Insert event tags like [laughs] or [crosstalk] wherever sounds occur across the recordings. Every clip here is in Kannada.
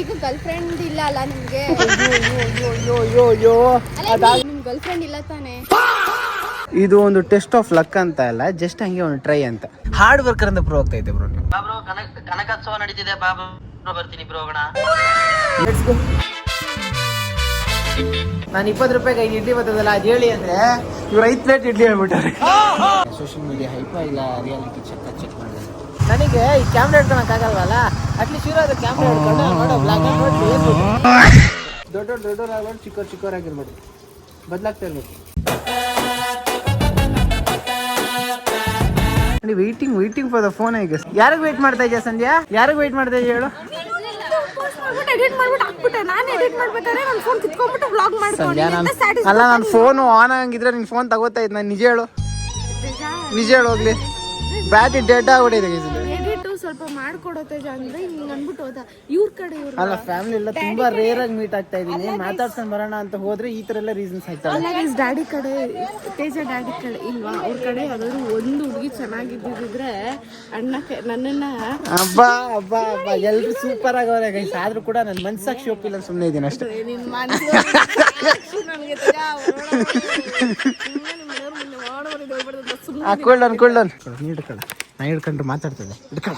ಈಗ ಗರ್ಲ್ ಫ್ರೆಂಡ್ ಇಲ್ಲ ಅಲ್ಲ ನಿಮ್ಗೆ? ನಿಮ್ ಗರ್ಲ್ ಫ್ರೆಂಡ್ ಇಲ್ಲ ತಾನೆ? ಇದು ಒಂದು ಟೆಸ್ಟ್ ಆಫ್ ಲಕ್ ಅಂತ ಅಲ್ಲ ಜಸ್ಟ್ ಹಂಗೆ ಒಂದು ಟ್ರೈ ಅಂತ. ಹಾರ್ಡ್ ವರ್ಕರ್ ಅಂತ ಪ್ರೂವ್ ಆಗ್ತಾ ಇದೆ ಬ್ರೋ ನೀವು ಬ್ರೋ ಕನಕ ಕನಕೋತ್ಸವ ನಡೀತಿದೆ ಬಾ ಬ್ರೋ ಬರ್ತೀನಿ ಬ್ರೋ ಹೋಗೋಣ. ನಾನು ಇಪ್ಪತ್ತು ರೂಪಾಯಿಗೆ ಐದು ಇಡ್ಲಿ ಬರ್ತದಲ್ಲ ಅದು ಹೇಳಿ ಅಂದ್ರೆ ಇವ್ರು ಐದು ಪ್ಲೇಟ್ ಇಡ್ಲಿ ಹೇಳ್ಬಿಟ್ಟಾರೆ. ಸೋಷಿಯಲ್ ಮೀಡಿಯಾ ಹೈಪ ಇಲ್ಲ ರಿಯಾಲಿಟಿ ಚೆಕ್ ನನಗೆ ಈ ಕ್ಯಾಮ್ರಾ ಹಿಡ್ಕೊಳಕ್ಕಾಗಲ್ವಲ್ಲ ಅಟ್ಲೀಸ್ಟ್ ಇರೋದು ಕ್ಯಾಮ್ರಾ ಹಿಡ್ಕೊಂಡು ನೋಡೋ ಬ್ಲಾಗ್ ನೋಡಿ ದೊಡ್ಡ ದೊಡ್ಡವ್ರು ಆಗ್ಬಾರ್ದು ಚಿಕ್ಕ ಚಿಕ್ಕವ್ರು ಆಗಿರ್ಬೋದು ಬದಲಾಗ್ತಾ ಇರ್ಬೇಕು. Waiting waiting for the phone I guess ಯಾರಿಗೆ ವೇಟ್ ಮಾಡ್ತಾ ಇದೆಯಾ ಸಂಧ್ಯಾ? ಯಾರಿಗೆ ವೇಟ್ ಮಾಡ್ತಾ ಇದೆಯಾ ಹೇಳು? ಅಲ್ಲ ನನ್ನ ಫೋನು ಆನ್ ಆಗಿದ್ರೆ ನಿನ್ ಫೋನ್ ತಗೋತಾ ಇದ್ ನಾನು ನಿಜ ಹೇಳು. ನಿಜ ಹೇಳು ಹೋಗ್ಲಿ. ಬ್ಯಾಟ್ರಿ ಡೆಡ್ ಆಗ್ಬಿಟ್ಟಿದೆ ಗೈಸ್ ಇಲ್ಲಿ. ಎಡಿಟ್ ಸ್ವಲ್ಪ ಮಾಡ್ಕೊಡೋ ತೇಜ ಅಂದ್ರೆ ಹಿಂಗ್ ಅನ್ಬಿಟ್ಟು ಹೋದ. ಇವ್ರ ಕಡೆ ಇವ್ರ ಅಲ್ಲ ಫ್ಯಾಮಿಲಿ ಎಲ್ಲ ತುಂಬಾ ರೇರ್ ಆಗಿ ಮೀಟ್ ಆಗ್ತಾ ಇದೀನಿ ಮಾತಾಡ್ಸ್ಕೊಂಡ್ ಬರೋಣ ಅಂತ ಹೋದ್ರೆ ಈ ತರ ಎಲ್ಲ ರೀಸನ್ಸ್ ಆಗ್ತಾವೆ ಅಲ್ಲ ಡ್ಯಾಡಿ ಕಡೆ ತೇಜ ಡ್ಯಾಡಿ ಕಡೆ ಇಲ್ವಾ? ಅವ್ರ ಕಡೆ ಯಾವ್ದಾದ್ರು ಒಂದು ಹುಡುಗಿ ಚೆನ್ನಾಗಿದ್ದಿದ್ರೆ ಅಣ್ಣ ನನ್ನನ್ನ ಹಬ್ಬ ಹಬ್ಬ ಹಬ್ಬ ಎಲ್ರು ಸೂಪರ್ ಆಗವ್ರೆ ಗೈಸ್ ಆದ್ರೂ ಕೂಡ ನನ್ ಮನ್ಸಾಕ್ಷಿ ಒಪ್ಪಿಲ್ಲ ಸುಮ್ಮನೆ ಇದೀನಿ ಅಷ್ಟೇ. ನಿನ್ ಮನ್ಸು ನನಗೆ ತೇಜ ಅನ್ಕೊಳ್ಳ ನೀ ಹಿಡ್ಕೊಳ ನಾ ಹಿಡ್ಕೊಂಡು ಮಾತಾಡ್ತದೆ ಹಿಡ್ಕೊಳ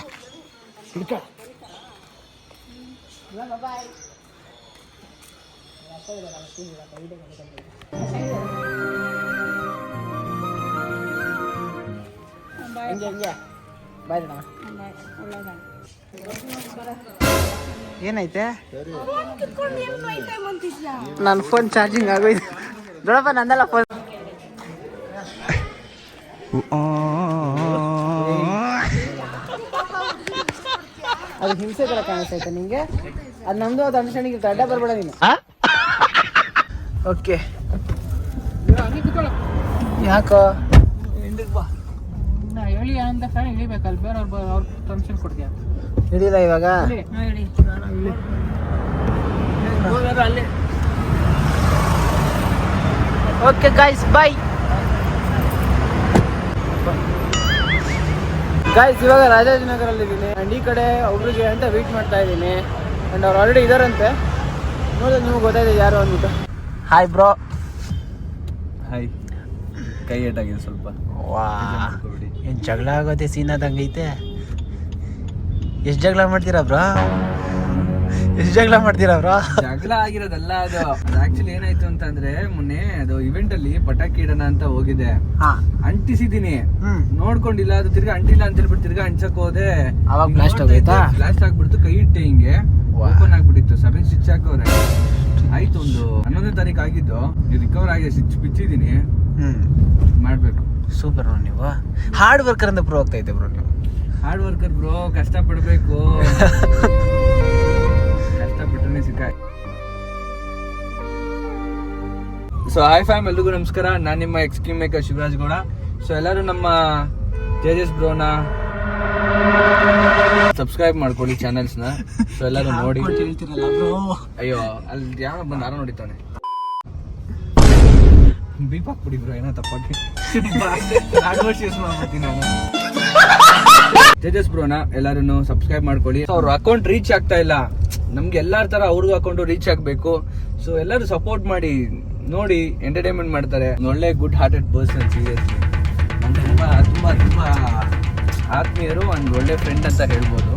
ಏನೈತೆ ನನ್ನ ಫೋನ್ ಚಾರ್ಜಿಂಗ್ ಆಗೋಯ್ತು. ನೋಡಪ್ಪ ನಂದಲ್ಲ ಫೋನ್ ಅದು ಹಿಂಸೆ ತರ ಕಾಣಿಸ್ತೈತೆ ನಿಂಗೆ. ಅದು ನಮ್ದು ಅದು ಅಂಡರ್ಸ್ಟ್ಯಾಂಡಿಂಗ್ ಅಡ್ಡ ಬರ್ಬೇಡ ನೀನು. ಓಕೆ ಯಾಕೋ? ಹೇಳಿ ಅಂತ ಹೇಳಿ ಇಳಿಬೇಕಲ್ಲ ಬೇರೆ ಅವ್ರು ಅವ್ರ ಟೆನ್ಷನ್ ಕೊಡ್ತೀಯ ಹಿಡಿದ ಇವಾಗ? ಹೇಳಿ. ಅಲ್ಲಿ ಓಕೆ ಗಾಯ್ಸ್ ಬಾಯ್ ಗಾಯ್ಸ್ ಇವಾಗ ರಾಜಾಜಿನಗರಲ್ಲಿ ಇದ್ದೀನಿ ಅಂಡ್ ಈ ಕಡೆ ಒಬ್ರಿಗೆ ಅಂತ ವೇಟ್ ಮಾಡ್ತಾ ಇದ್ದೀನಿ ಆ್ಯಂಡ್ ಅವ್ರು ಆಲ್ರೆಡಿ ಇದಾರಂತೆ. ನೋಡಿದ್ರೆ ನಿಮ್ಗೆ ಗೊತ್ತಾಯ್ತು ಯಾರು ಅಂದ್ಬಿಟ್ಟು. ಹಾಯ್ ಬ್ರೋ ಹಾಯ್ ಕೈ ಏಟಾಗಿದೆ ಸ್ವಲ್ಪ. ವಾ. ಏನು ಜಗಳ ಆಗೋದೆ ಸೀನ್ ಆದಂಗೈತೆ ಎಷ್ಟು ಜಗಳ ಮಾಡ್ತೀರಾ ಬ್ರೋ ಎಷ್ಟು ಜಗಳ ಮಾಡ್ತೀರಾ ಅವ್ರ? ಜಗಳ ಆಗಿರೋದಲ್ಲ ಅದು ಆಕ್ಚುಲಿ ಏನಾಯ್ತು ಅಂತಂದ್ರೆ ಮೊನ್ನೆ ಅದು ಇವೆಂಟ್ ಅಲ್ಲಿ ಪಟಾಕಿ ಇಡೋಣ ಅಂತ ಹೋಗಿದೆ ಅಂಟಿಸಿದೀನಿ. ನೋಡ್ಕೊಂಡಿಲ್ಲ ಅದು ತಿರ್ಗಾ ಅಂಟಿಲ್ಲ ಅಂತ ಹೇಳ್ಬಿಟ್ಟು ತಿರ್ಗಾ ಅಂಚಕ್ ಹೋದೆ. ಅವಾಗ ಬ್ಲಾಸ್ಟ್ ಆಗೋಯ್ತಾ? ಬ್ಲಾಸ್ಟ್ ಆಗ್ಬಿಡ್ತು ಕೈ ಇಟ್ಟೆ ಹಿಂಗೆ. ಓಪನ್ ಆಗ್ಬಿಟ್ಟಿತ್ತು ಸೆವೆನ್ ಸ್ಟಿಚ್ ಹಾಕೋರೆ. ಆಯ್ತು ಒಂದು ಹನ್ನೊಂದನೇ ತಾರೀಕು ಆಗಿದ್ದು ರಿಕವರ್ ಆಗಿ ಸ್ಟಿಚ್ ಬಿಚ್ಚಿದೀನಿ. ಹ್ಮ್. ಮಾಡ್ಬೇಕು. ಸೂಪರ್ ಬ್ರೋ ನೀವು. ಹಾರ್ಡ್ ವರ್ಕರ್ ಅಂತ ಪ್ರೂವ್ ಆಗ್ತಾ ಇದೆ ಬ್ರೋ ನೀವು. ಹಾರ್ಡ್ ವರ್ಕರ್ ಬ್ರೋ ಕಷ್ಟ ಪಡ್ಬೇಕು ಸಿಕ್ಕಾಯ್ ಸೊ ಹಾಯ್ ಫ್ಯಾಮ್ ಎಲ್ರಿಗೂ ನಮಸ್ಕಾರ. ನಾನು ನಿಮ್ಮ extreme maker Shivraj Gowda. So ಎಲ್ಲರೂ ನಮ್ಮ ತೇಜಸ್ ಬ್ರೋನ ಸಬ್ಸ್ಕ್ರೈಬ್ ಮಾಡ್ಕೊಳ್ಳಿ ಚಾನೆಲ್ಸ್ನ ಸೊ ಎಲ್ಲರೂ ನೋಡಿ. ಅಯ್ಯೋ ಅಲ್ಲಿ ಯಾವ ಬಂದು ಯಾರೋ ನೋಡಿತಾನೆ ಬೀಪ್ ಹಾಕ್ಬಿಡಿ ಬ್ರೋ ಏನೋ ತಪ್ಪಾಗಿ. ತೇಜಸ್ ಬ್ರೋನ ಎಲ್ಲರೂ ಸಬ್ಸ್ಕ್ರೈಬ್ ಮಾಡ್ಕೊಳ್ಳಿ. ಅವ್ರ ಅಕೌಂಟ್ ರೀಚ್ ಆಗ್ತಾ ಇಲ್ಲ. ನಮ್ಗೆ ಎಲ್ಲಾರ ತರ ಅವ್ರಿಗೂ ಹಾಕೊಂಡು ರೀಚ್ ಆಗ್ಬೇಕು. ಸೊ ಎಲ್ಲರೂ ಸಪೋರ್ಟ್ ಮಾಡಿ, ನೋಡಿ ಎಂಟರ್ಟೈನ್ಮೆಂಟ್ ಮಾಡ್ತಾರೆ. ಒಳ್ಳೆ ಗುಡ್ ಹಾರ್ಟೆಡ್ ಪರ್ಸನ್ ಸೀರಿಯಸ್ಲಿ ನಂಗೆ ತುಂಬಾ ತುಂಬಾ, ತುಂಬ ಆತ್ಮೀಯರು ಒಂದು ಒಳ್ಳೆ ಫ್ರೆಂಡ್ ಅಂತ ಹೇಳ್ಬೋದು.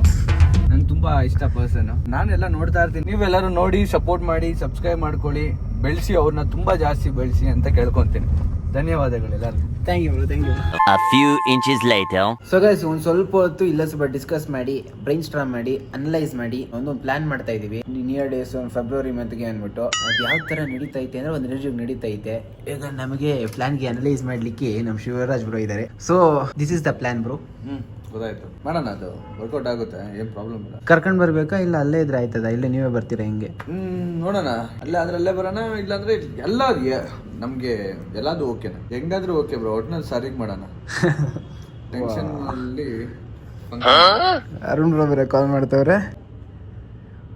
ನಂಗೆ ತುಂಬಾ ಇಷ್ಟ ಪರ್ಸನ್ ನಾನೆಲ್ಲ ನೋಡ್ತಾ ಇರ್ತೀನಿ. ನೀವೆಲ್ಲರೂ ನೋಡಿ ಸಪೋರ್ಟ್ ಮಾಡಿ ಸಬ್ಸ್ಕ್ರೈಬ್ ಮಾಡ್ಕೊಳ್ಳಿ. ಬೆಳೆಸಿ ಅವ್ರನ್ನ ತುಂಬಾ ಜಾಸ್ತಿ ಬೆಳೆಸಿ ಅಂತ ಕೇಳ್ಕೊಂತೀನಿ. ಧನ್ಯವಾದಗಳು ಎಲ್ಲರಿಗೂ. Thank you bro thank you A few inches later. So guys ಒಂದು ಸ್ವಲ್ಪ ಹೊತ್ತು ಇಲ್ಲ ಸ್ವಲ್ಪ ಡಿಸ್ಕಸ್ ಮಾಡಿ ಬ್ರೈನ್ ಸ್ಟ್ರಾಮ್ ಮಾಡಿ ಅನಲೈಸ್ ಮಾಡಿ ಒಂದು ಪ್ಲಾನ್ ಮಾಡ್ತಾ ಇದೀವಿ. ನಿಯರ್ ಡೇಸ್ ಒಂದು ಫೆಬ್ರವರಿ ಮಂತ್ಗೆ ಅಂದ್ಬಿಟ್ಟು ಅದು ಯಾವ ತರ ನಡೀತಾ ಐತೆ ಅಂದ್ರೆ ಒಂದು ರೇಂಜಿಗೆ ನಡೀತಾ ಐತೆ ಈಗ ನಮಗೆ ಪ್ಲಾನ್ಗೆ ಅನಲೈಸ್ ಮಾಡ್ಲಿಕ್ಕೆ ನಮ್ಮ ಶಿವರಾಜ್ ಬ್ರೋ ಇದ್ದಾರೆ so this is the plan bro ಹ್ಮ್. ಗೊತ್ತಾಯ್ತು. ಮಾಡೋಣ ಅದು. ವರ್ಕೌಟ್ ಆಗುತ್ತೆ ಏನ್ ಪ್ರಾಬ್ಲಮ್ ಇಲ್ಲ. ಕರ್ಕೊಂಡ್ ಬರ್ಬೇಕಾ? ಇಲ್ಲ ಅಲ್ಲೇ ಇದ್ರೆ ಆಯ್ತದ? ಇಲ್ಲ ನೀವೇ ಬರ್ತೀರಾ ಹಿಂಗೆ? ಹ್ಮ್ ನೋಡೋಣ. ಅಲ್ಲೇ ಆದ್ರೆ ಅಲ್ಲೇ ಬರೋಣ ಇಲ್ಲಾಂದ್ರೆ ಎಲ್ಲ ಯ- ನಮ್ಗೆ ಎಲ್ಲಾದ್ರೂ ಓಕೆನಾ ಹೆಂಗಾದ್ರೂ ಓಕೆ ಬ್ರೋ ಒಟ್ನಲ್ಲಿ ಸರಿಗೆ ಮಾಡೋಣ. ಟೆನ್ಷನ್ [laughs] ಅಲ್ಲಿ ಅರುಣ್ ಬ್ರೋ ಬೇರೆ call ಮಾಡ್ತವ್ರೆ.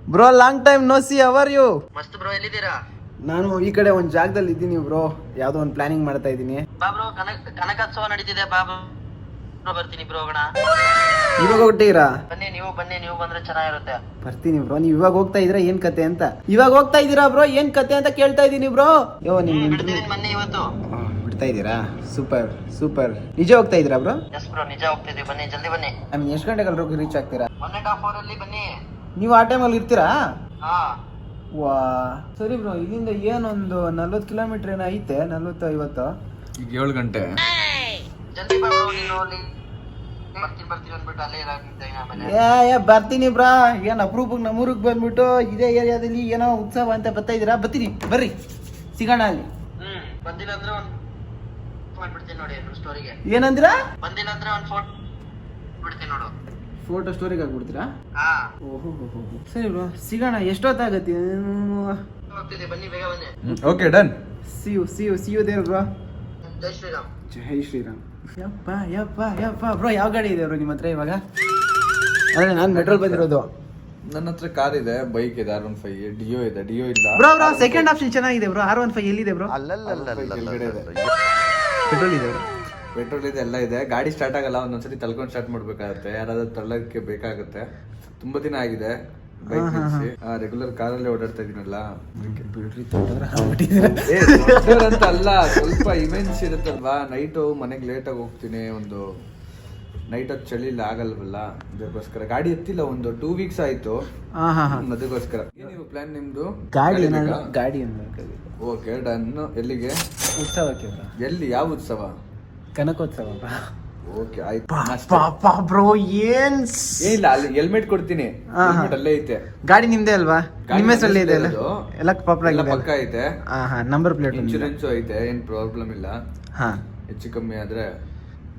Bro long time no see how are you ಮಸ್ತ್ ಬ್ರೋ ಎಲ್ಲಿದ್ದೀರಾ? ನಾನು ಈ ಕಡೆ ಒಂದು ಜಾಗದಲ್ಲಿ ಇದ್ದೀನಿ ಬ್ರೋ ಯಾವುದೋ ಒಂದು ಪ್ಲಾನಿಂಗ್ ಮಾಡ್ತಾ ಇದ್ದೀನಿ. ಬಾ ಬ್ರೋ ಕನಕ ಕನಕೋತ್ಸವ ನಡೀತಿದೆ ಬಾ ಬ್ರೋ ಬರ್ತೀನಿ ಬ್ರೋಗಣ ಇವಾಗ ಹೊಟ್ಟಿರಾ ಬನ್ನಿ ನೀವು ಬನ್ನಿ ನೀವು ಬಂದ್ರೆ ಚೆನ್ನಾಗಿರುತ್ತೆ. ಬರ್ತೀನಿ ಬ್ರೋ ನೀವು ಇವಾಗ ಹೋಗ್ತಾ ಇದ್ರ ಏನ್ ಕತೆ ಅಂತ? ಇವಾಗ ಹೋಗ್ತಾ ಇದೀರಾ ಬ್ರೋ ಏನ್ ಕತೆ ಅಂತ ಕೇಳ್ತಾ ಇದೀನಿ ಬ್ರೋ? ಯೋ ನಿಮ್ ಬಿಡ್ತೀನಿ ಬನ್ನಿ ಇವತ್ತು. ಬಿಡ್ತಾ ಇದೀರಾ ಸೂಪರ್ ಸೂಪರ್. ನಿಜ ಹೋಗ್ತಾ ಇದೀರಾ ಬ್ರೋ? ಎಸ್ ಬ್ರೋ ನಿಜ ಹೋಗ್ತಿದ್ವಿ ಬನ್ನಿ ಜಲ್ದಿ ಬನ್ನಿ. ಐ ಮೀನ್ ಎಷ್ಟು ಗಂಟೆಗೆ ರೀಚ್ ಆಗ್ತೀರಾ? ಒನ್ ಅಂಡ್ ಹಾಫ್ ಅವರ್ ಅಲ್ಲಿ ಬನ್ನಿ. ನೀವು ಆ ಟೈಮಲ್ಲಿ ಇರ್ತೀರಾ? ಹಾ. ವಾ. ಸರಿ ಬ್ರೋ ಇಲ್ಲಿಂದ ಏನೊಂದು ನಲ್ವತ್ತು ಕಿಲೋಮೀಟರ್ ಏನೋ ಐತೆ ನಲ್ವತ್ತು ಐವತ್ತು ಈಗ ಏಳು ಗಂಟೆ. ಜಲ್ದಿ ಬಾ bro, ನೀನು ಅಲ್ಲಿ ಬರ್ತೀನಿ ಬರ್ತೀನಿ ಅಂದ್ಬಿಟ್ಟು ಅಲ್ಲೇ ಇರಾಗ್ತಿದ್ದೆ ಆಮೇಲೆ ಏ ಏ ಬರ್ತೀನಿ ಬ್ರಾ ಏನ್ ಅಪರೂಪಕ್ಕೆ ನಮ್ಮೂರಿಗೆ ಬಂದ್ಬಿಟ್ಟು ಇದೇ ಏರಿಯಾದಲ್ಲಿ ಏನೋ ಉತ್ಸವ ಅಂತ ಬರ್ತಾ ಇದ್ದೀರಾ? ಬರ್ತೀನಿ ಬರ್ರಿ. ಸಿಗೋಣ ಅಲ್ಲಿ. ಹ್ಮ್ ಬಂದಿಲ್ಲ ಅಂದ್ರೆ ಒಂದ್ ಮಾಡ್ಬಿಡ್ತೀನಿ ನೋಡಿ ಸ್ಟೋರಿಗೆ ಏನಂದಿರಾ? ಬಂದಿಲ್ಲ ಅಂದ್ರೆ ಒಂದ್ ಫೋನ್ ಬಿಡ್ತೀನಿ ನೋಡು. ಫೋಟೋ ಸ್ಟೋರಿಗೆ ಹಾಕ್ಬಿಡ್ತೀರಾ ಹಾ. ಓಹೋ ಸರಿ ಬ್ರೋ ಸಿಗೋಣ ಎಷ್ಟೊತ್ತಾಗತ್ತೆ? ಹೋಗ್ತಿದ್ದೆ ಬನ್ನಿ ಬೇಗ ಬನ್ನಿ. Okay done see you see you see you Deora bro ಜೈ ಶ್ರೀರಾಮ್. ಜೈ ಶ್ರೀರಾಮ್. ಯಪ್ಪ ಯಪ್ಪ ಯಪ್ಪ. ಬ್ರೋ ಯಾವ ಗಾಡಿ ಇದೆ ಬ್ರೋ ನಿಮ್ಮ ಹತ್ರ ಇವಾಗ? ಅದೇ ನಾನು ಮೆಟ್ರೋಲ್ ಬಂದಿರೋದು. ನನ್ನ ಹತ್ರ ಕಾರ್ ಇದೆ ಬೈಕ್ ಇದೆ ಆರ್ ಒನ್ ಫೈವ್ ಡಿಯೋ ಇದೆ ಡಿಯೋ ಇಲ್ಲ. ಬ್ರೋ ಬ್ರೋ ಸೆಕೆಂಡ್ ಆಪ್ಷನ್ ಚೆನ್ನಾಗಿದೆ ಬ್ರೋ. ಆರ್ ಒನ್ ಫೈವ್ ಎಲ್ಲಿದೆ ಬ್ರೋ? ಪೆಟ್ರೋಲ್ ಇದೆ ಬ್ರೋ ಪೆಟ್ರೋಲ್ ಇದೆ ಎಲ್ಲ ಇದೆ ಗಾಡಿ ಸ್ಟಾರ್ಟ್ ಆಗಲ್ಲ ಒಂದೊಂದ್ಸರಿ ತಳ್ಕೊಂಡು ಸ್ಟಾರ್ಟ್ ಮಾಡ್ಬೇಕಾಗುತ್ತೆ ಯಾರಾದ್ರೂ ತಳ್ಳಕ್ಕೆ ಬೇಕಾಗುತ್ತೆ ತುಂಬಾ ದಿನ ಆಗಿದೆ ಬೈಕ್ ನಿಲ್ಸಿ. ರೆಗ್ಯುಲರ್ ಕಾರಲ್ಲೇ ಓಡಾಡ್ತಾ ಇದೀನಲ್ಲ ಅಂತ ಅಲ್ಲ ಸ್ವಲ್ಪ ಇವೆಂಟ್ಸ್ ಇರುತ್ತಲ್ವಾ ನೈಟು ಮನೆಗೆ ಲೇಟಾಗಿ ಹೋಗ್ತೀನಿ ಒಂದು ನೈಟ್ ಹೊತ್ತು ಚಳಿ ಇಲ್ಲ ಆಗಲ್ವಲ್ಲ? ಅದಕ್ಕೋಸ್ಕರ. ಗಾಡಿ ಎತ್ತಿಲ್ಲ ಒಂದು ಟೂ ವೀಕ್ಸ್ ಆಯ್ತು. ಅದಕ್ಕೋಸ್ಕರ. ಏನಿವು ಪ್ಲಾನ್ ನಿಮ್ದು? ಗಾಡಿ? ಗಾಡಿ ಓಕೆ ಡನ್ ಎಲ್ಲಿಗೆ? ಉತ್ಸವಕ್ಕೆ ಎಲ್ಲಿ? ಯಾವ ಉತ್ಸವ? ಕನಕೋತ್ಸವ ಓಕೆ ಆಯ್ತು. ಬ್ರೋ ಏನ್ ಇಲ್ಲ ಅಲ್ಲಿ ಹೆಲ್ಮೆಟ್ ಕೊಡ್ತೀನಿ. ಹೆಲ್ಮೆಟ್ ಅಲ್ಲೇ ಐತೆ. ಗಾಡಿ ನಿಮ್ದೇ ಅಲ್ವಾ? ಗಾಡಿ ನಿಮ್ಮ ಹೆಸರಲ್ಲಿ ಇದೆ ಅಲ್ಲ? ಇರೋದು. ಎಲ್ಲ ಪಾಪುಲರ್ ಎಲ್ಲ ಆಗಿದೆ ಪಕ್ಕ ಐತೆ. ಹಾ ಹಾ ನಂಬರ್ ಪ್ಲೇಟ್ ಇನ್ಶೂರೆನ್ಸ್ ಐತೆ ಏನ್ ಪ್ರಾಬ್ಲಮ್ ಇಲ್ಲ. ಹಾ. ಹೆಚ್ಚು ಕಮ್ಮಿ ಆದ್ರೆ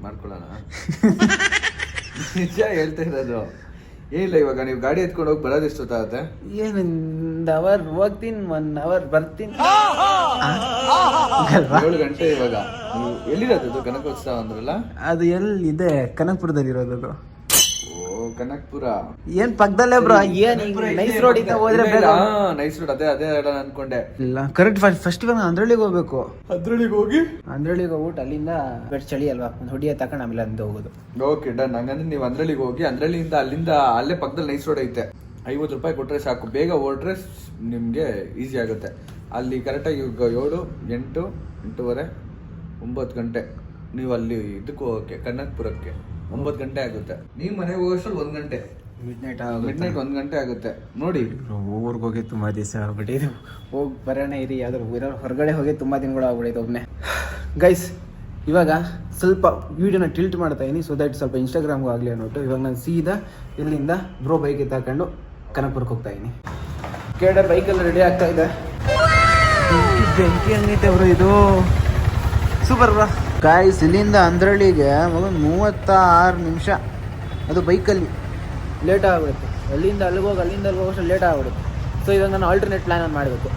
ಮಾಡ್ಕೊಳ್ಳೋಣ. [laughs] ನಿಜ ಹೇಳ್ತಾ ಇರೋದು. ಏನಿಲ್ಲ ಇವಾಗ ನೀವು ಗಾಡಿ ಎತ್ಕೊಂಡು ಹೋಗಿ ಬರೋದು ಏನು ಏನೊಂದು ಅವರ್ ಹೋಗ್ತೀನಿ ಒನ್ ಅವರ್ ಬರ್ತೀನಿ. ಏಳು ಗಂಟೆ ಇವಾಗ. ನೀವು ಎಲ್ಲಿರೋದು ಅದು ಕನಕೋತ್ಸವ ಅಂದ್ರಲ್ಲ? ಅದು ಎಲ್ಲಿದೆ? ಕನಕಪುರದಲ್ಲಿ ಇರೋದು ಅದು. ಕನಕ್ಪುರ. ಏನ್ ಪಕ್ಕದಲ್ಲೇ ಬ್ರೋ? ಏನ್ ನೈಸ್ ರೋಡ್ ಇಂದ ಹೋದ್ರೆ ಬೇಗ. ನೈಸ್ ರೋಡ್ ಅದೇ ಅದೇ ಹೇಳೋಣ ಅನ್ಕೊಂಡೆ. ಇಲ್ಲ ಕರೆಕ್ಟ್ ಫಸ್ಟ್ ಇವಾಗ ಅಂದ್ರಳಿಗೆ ಹೋಗ್ಬೇಕು. ಅಂದ್ರಳಿಗೆ ಹೋಗಿ? ಅಂದ್ರಳಿಗೆ ಹೋಗ್ಬಿಟ್ಟು ಅಲ್ಲಿಂದ ಬೆಟ್ ಚಳಿ ಅಲ್ವಾ? ಒಂದು ಹೊಡಿಯ ತಕೊಂಡು ಆಮೇಲೆ ಅಂತ ಹೋಗೋದು. ಓಕೆ ಡನ್ ಹಂಗಂದ್ರೆ ನೀವು ಅಂದ್ರಳಿಗೆ ಹೋಗಿ ಅಂದ್ರಳಿಯಿಂದ ಅಲ್ಲಿಂದ ಅಲ್ಲೇ ಪಕ್ಕದಲ್ಲಿ ನೈಸ್ ರೋಡ್ ಐತೆ. ಐವತ್ತು ರೂಪಾಯಿ ಕೊಟ್ರೆ ಸಾಕು. ಬೇಗ ಓಡ್ರೆ ನಿಮಗೆ ಈಸಿ ಆಗುತ್ತೆ. ಅಲ್ಲಿ ಕರೆಕ್ಟಾಗಿ ಈಗ ಏಳು ಎಂಟು ಎಂಟೂವರೆ ಒಂಬತ್ತು ಗಂಟೆ. ನೀವು ಅಲ್ಲಿ ಇದಕ್ಕೆ ಹೋಗೋಕ್ಕೆ ಕನ್ನಕ್ಪುರಕ್ಕೆ ಒಂಬತ್ತು ಗಂಟೆ ಆಗುತ್ತೆ. ನೀವು ಮನೆಗೆ ಹೋಗೋಷ್ಟ್ರಲ್ಲಿ ಒಂದು ಗಂಟೆ. ಮಿಡ್ ನೈಟ್ ಮಿಡ್ ನೈಟ್ ಒಂದು ಗಂಟೆ ಆಗುತ್ತೆ. ನೋಡಿ. ಊರಿಗೆ ಹೋಗಿ ತುಂಬ ದಿವಸ ಆಗ್ಬಿಟ್ಟಿದ್ದು ಹೋಗಿ ಬರೋಣ ಇರಿ. ಯಾವ್ದಾರು ಇರೋ ಹೊರಗಡೆ ಹೋಗಿ ತುಂಬಾ ದಿನಗಳು ಆಗ್ಬಿಟ್ಟಿದ್ದು ಒಮ್ಮೆ ಗೈಸ್ ಇವಾಗ ಸ್ವಲ್ಪ ವಿಡಿಯೋನ ಟಿಲ್ಟ್ ಮಾಡ್ತಾ ಇದೀನಿ. ಸೊ ದಟ್ ಸ್ವಲ್ಪ ಇನ್ಸ್ಟಾಗ್ರಾಮ್ಗೂ ಆಗಲಿ ಅನ್ನೋಟ್ಟು. ಇವಾಗ ನಾನು ಸೀದಾ ಇಲ್ಲಿಂದ ಬ್ರೋ ಬೈಕ್ ಎತ್ತಾಕೊಂಡು ಕನಕಪುರಕ್ಕೆ ಹೋಗ್ತಾ ಇದೀನಿ. ಕೇಳ ಬೈಕೆಲ್ಲ ರೆಡಿ ಆಗ್ತಾ ಇದೆ. ಬೆಂಕಿ ಹಂಗೈತೆ ಅವರು ಇದು. ಸೂಪರ್ ಬ್ರೋ ಗಾಯ್ಸ್ ಇಲ್ಲಿಂದ ಅಂದ್ರಳಿಗೆ ಮಗನ್ ಮೂವತ್ತ ಆರು ನಿಮಿಷ. ಅದು ಬೈಕಲ್ಲಿ ಲೇಟ್ ಆಗ್ಬಿಡುತ್ತೆ. ಅಲ್ಲಿಂದ ಅಲ್ಲಿಗೆ ಹೋಗಿ, ಅಲ್ಲಿಂದ ಅಲ್ಲಿ ಹೋಗೋಷ್ಟು ಲೇಟ್ ಆಗ್ಬಿಡುತ್ತೆ. ಸೊ ಇವಾಗ ನಾನು ಆಲ್ಟರ್ನೇಟ್ ಪ್ಲ್ಯಾನ್ ಮಾಡಬೇಕು.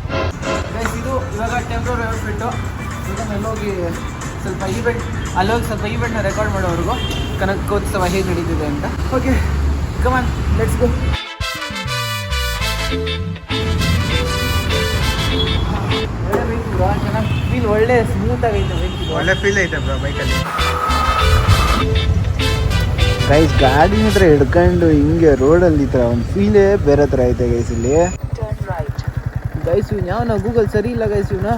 ಗೈಸ್ ಇದು ಇವಾಗ ಟೆಂಪ್ರರಿ ಔಟ್ಫಿಟ್ಟು ಇದನ್ನು ಅಲ್ಲೋಗಿ ಸ್ವಲ್ಪ ಈವೆಂಟ್ ಅಲ್ಲೋಗಿ ಸ್ವಲ್ಪ ಈವೆಂಟ್ನ ರೆಕಾರ್ಡ್ ಮಾಡೋವರೆಗೂ ಕನಕೋತ್ಸವ ಹೇಗೆ ನಡೀತಿದೆ ಅಂತ. Okay come on let's go bro ಚೆನ್ನಾಗಿ ಫೀಲ್ ಒಳ್ಳೆ ಸ್ಮೂತ್ ಆಗೈತೆ ಬೈಕ್ ಒಳ್ಳೆ ಫೀಲ್ ಐತೆ ಬ್ರೋ ಬೈಕಲ್ಲಿ ಗೈಸ್ ಗಾಡಿ ಹತ್ರ ಹಿಡ್ಕೊಂಡು ಹಿಂಗೆ ರೋಡಲ್ಲಿ ಈ ಥರ ಒಂದು ಫೀಲೇ ಬೇರೆ ಥರ ಐತೆ ಗೈಸ್ ಇಲ್ಲಿ. ಗೈಸ್ ಇವ್ನು ಯಾವ ನಾವು ಗೂಗಲ್ ಸರಿ ಇಲ್ಲ ಗೈಸ್ ಇವನ.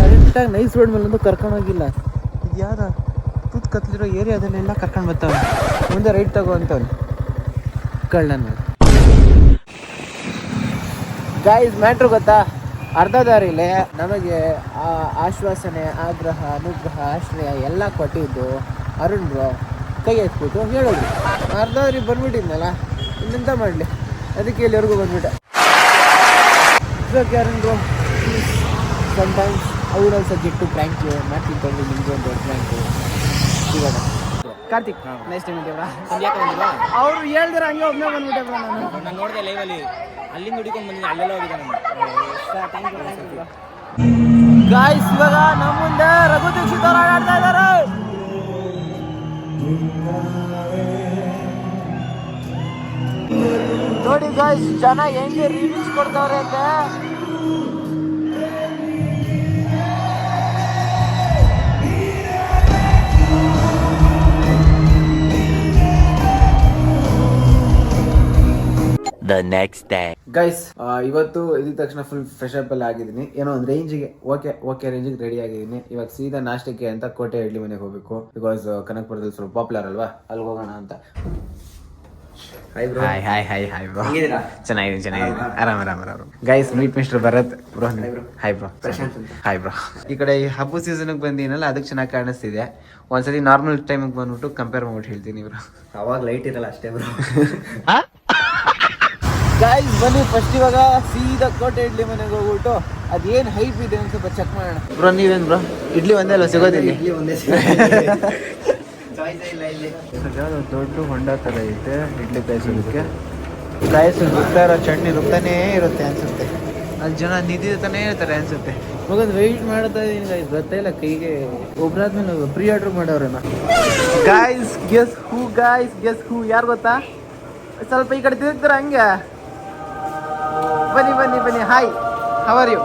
ಕರೆಕ್ಟಾಗಿ ನೈಸ್ ರೋಡ್ ಮೇಲೆ ಅಂತೂ ಕರ್ಕೊಂಡು ಹೋಗಿಲ್ಲ. ಇದು ಯಾವ್ದ ತೂತ್ ಕತ್ಲಿರೋ ಏರಿಯಾದಲ್ಲೆಲ್ಲ ಕರ್ಕೊಂಡು ಬರ್ತಾವೆ ಮುಂದೆ ರೈಟ್ ತಗೋ ಅಂತವ್ನು. ಕಳ್ಳನ. ಗಾಯ್ಸ್ ಮ್ಯಾಟ್ರ್ ಗೊತ್ತಾ? ಅರ್ಧ ದಾರಿಲೇ ನಮಗೆ ಆ ಆಶ್ವಾಸನೆ ಆಗ್ರಹ ಅನುಗ್ರಹ ಆಶ್ರಯ ಎಲ್ಲ ಕೊಟ್ಟಿದ್ದು ಅರುಣ್ ಬ್ರೋ ಕೈ ಎತ್ಬಿಟ್ಟು ಹೇಳೋದು. ಅರ್ಧ ದಾರಿ ಬಂದ್ಬಿಟ್ಟಿದ್ನಲ್ಲ ಇನ್ನೆಂತ ಮಾಡಲಿ? ಅದಕ್ಕೆ ಇಲ್ಲಿವರೆಗೂ ಬಂದ್ಬಿಟ್ಟೆ. Okay Arun bro sometimes would also get to prank you ಮಾಡ್ತೀನಿ ತಂದು ನಿಮಗೆ ಒಂದು ದೊಡ್ಡ ಪ್ರ್ಯಾಂಕು ಇವಾಗ. ಕಾರ್ತಿಕ್ ನೆಕ್ಸ್ಟ್ ಟೈಮ್ ಇದೆಯಲ್ಲ ಅವರು ಹೇಳ್ದಿರ ಹಂಗೆ ಒಬ್ಬನೇ ಬಂದ್ಬಿಟ್ಟೆ ನಾನು. ನೋಡಿದೆ ಲೈವಲ್ಲಿ ಅಲ್ಲಿಂದ ಹುಡುಕೊಂಡು ಬಂದಿದ್ದೆ, ಅಲ್ಲೆಲ್ಲ ಹೋಗಿದ್ದೆ ನಾನು. ಗಾಯ್ಸ್ ಇವಾಗ ನಮ್ಮ ಮುಂದೆ ರಘು ದೀಕ್ಷಿತ್ ಅವ್ರು ಆಡ್ತಾ ಇದ್ದಾರೆ. ನೋಡಿ ಗಾಯ್ಸ್ ಜನ ಹೆಂಗೆ ರಿವ್ಯೂಸ್ ಕೊಡ್ತಾವ್ರೆ ಅಂತ. The ನೆಕ್ಸ್ಟ್ ಡೇ ಗೈಸ್ ಇವತ್ತು ಇದ್ದ ತಕ್ಷಣ ಫುಲ್ ಫ್ರೆಶ್ ಅಪ್ ಎಲ್ಲ ಆಗಿದ್ದೀನಿ. ಏನೋ ಒಂದು ರೇಂಜಿಗೆ ಓಕೆ ಓಕೆ ರೇಂಜಿಗೆ ರೆಡಿ ಆಗಿದ್ದೀನಿ. ಇವಾಗ ಸೀದಾ ನಾಷ್ಟಕ್ಕೆ ಅಂತ ಕೋಟೆ ಇಡ್ಲಿ ಮನೆಗೆ ಹೋಗ್ಬೇಕು. ಬಿಕಾಸ್ ಕನಕಪುರದಲ್ಲಿ ಸ್ವಲ್ಪ ಪಾಪ್ಯುಲರ್ ಅಲ್ವಾ? ಅಲ್ಲಿ ಹೋಗೋಣ ಅಂತ. Hi hi hi hi hi bro ಚೆನ್ನಾಗಿದ್ದೀನಿ ಚೆನ್ನಾಗಿದ್ದೀನಿ. ಆರಾಮ್? ಆರಾಮ್ ಆರಾಮ್ guys meet mister Bharat. Bro hi bro hi bro ಈ ಕಡೆ ಈ ಹಬ್ಬ ಸೀಸನ್ಗೆ ಬಂದಿನಲ್ಲ ಅದಕ್ಕೆ ಚೆನ್ನಾಗಿ ಕಾಣಿಸ್ತಿದೆ. ಒಂದ್ಸರಿ ನಾರ್ಮಲ್ ಟೈಮಿಗೆ ಬಂದ್ಬಿಟ್ಟು ಕಂಪೇರ್ ಮಾಡ್ಬಿಟ್ಟು ಹೇಳ್ತೀನಿ ಬ್ರೋ. ಅವಾಗ ಲೈಟ್ ಇರಲ್ಲ ಅಷ್ಟೇ ಬ್ರೋ [laughs] ಗೈಸ್ ಬನ್ನಿ ಫಸ್ಟ್ ಇವಾಗ ಸೀದಾ ಕೋಟೆ ಇಡ್ಲಿ ಮನೆಗೆ ಹೋಗ್ಬಿಟ್ಟು ಅದೇನ್ ಹೈಪ್ ಇದೆ ಅಂತ ಸ್ವಲ್ಪ ಚೆಕ್ ಮಾಡೋಣ. ಬ್ರೋ ನೀವೇನ್ ಬ್ರೋ ಇಡ್ಲಿ ಒಂದೇ ಅಲ್ಲ ಸಿಗೋದಿಲ್ಲ ಇಡ್ಲಿ ಒಂದೇ [laughs] ಯಾವ್ದೋ ದೊಡ್ಡ ಹೊಂಡ ತರ ಐತೆ ಇಡ್ಲಿ ಕಾಯಿಸೋದಕ್ಕೆ ಕಾಯಿಸ್ ರುಬ್ತಾ ಇರೋ ಚಟ್ನಿ ರುಬ್ತಾನೇ ಇರುತ್ತೆ ಅನ್ಸುತ್ತೆ. ಅಲ್ಲಿ ಜನ ನಿಂತಿರ್ತಾನೆ ಇರ್ತಾರೆ ಅನ್ಸುತ್ತೆ. ಮಗನ್ ವೆಯ್ಟ್ ಮಾಡ್ತಾ ಇದೀನಿ ಗಾಯ್ಸ್ ಬರ್ತಾ ಇಲ್ಲ ಕೈಗೆ. ಒಬ್ರಾದ್ಮೇಲೆ pre order ಮಾಡೋರೇನ guys guess who guys guess who ಯಾರು ಗೊತ್ತಾ? ಸ್ವಲ್ಪ ಈ ಕಡೆ ತಿರುಗ್ತಾರ ಹಂಗೆ? ಬನ್ನಿ ಬನ್ನಿ ಬನ್ನಿ. Hi how are you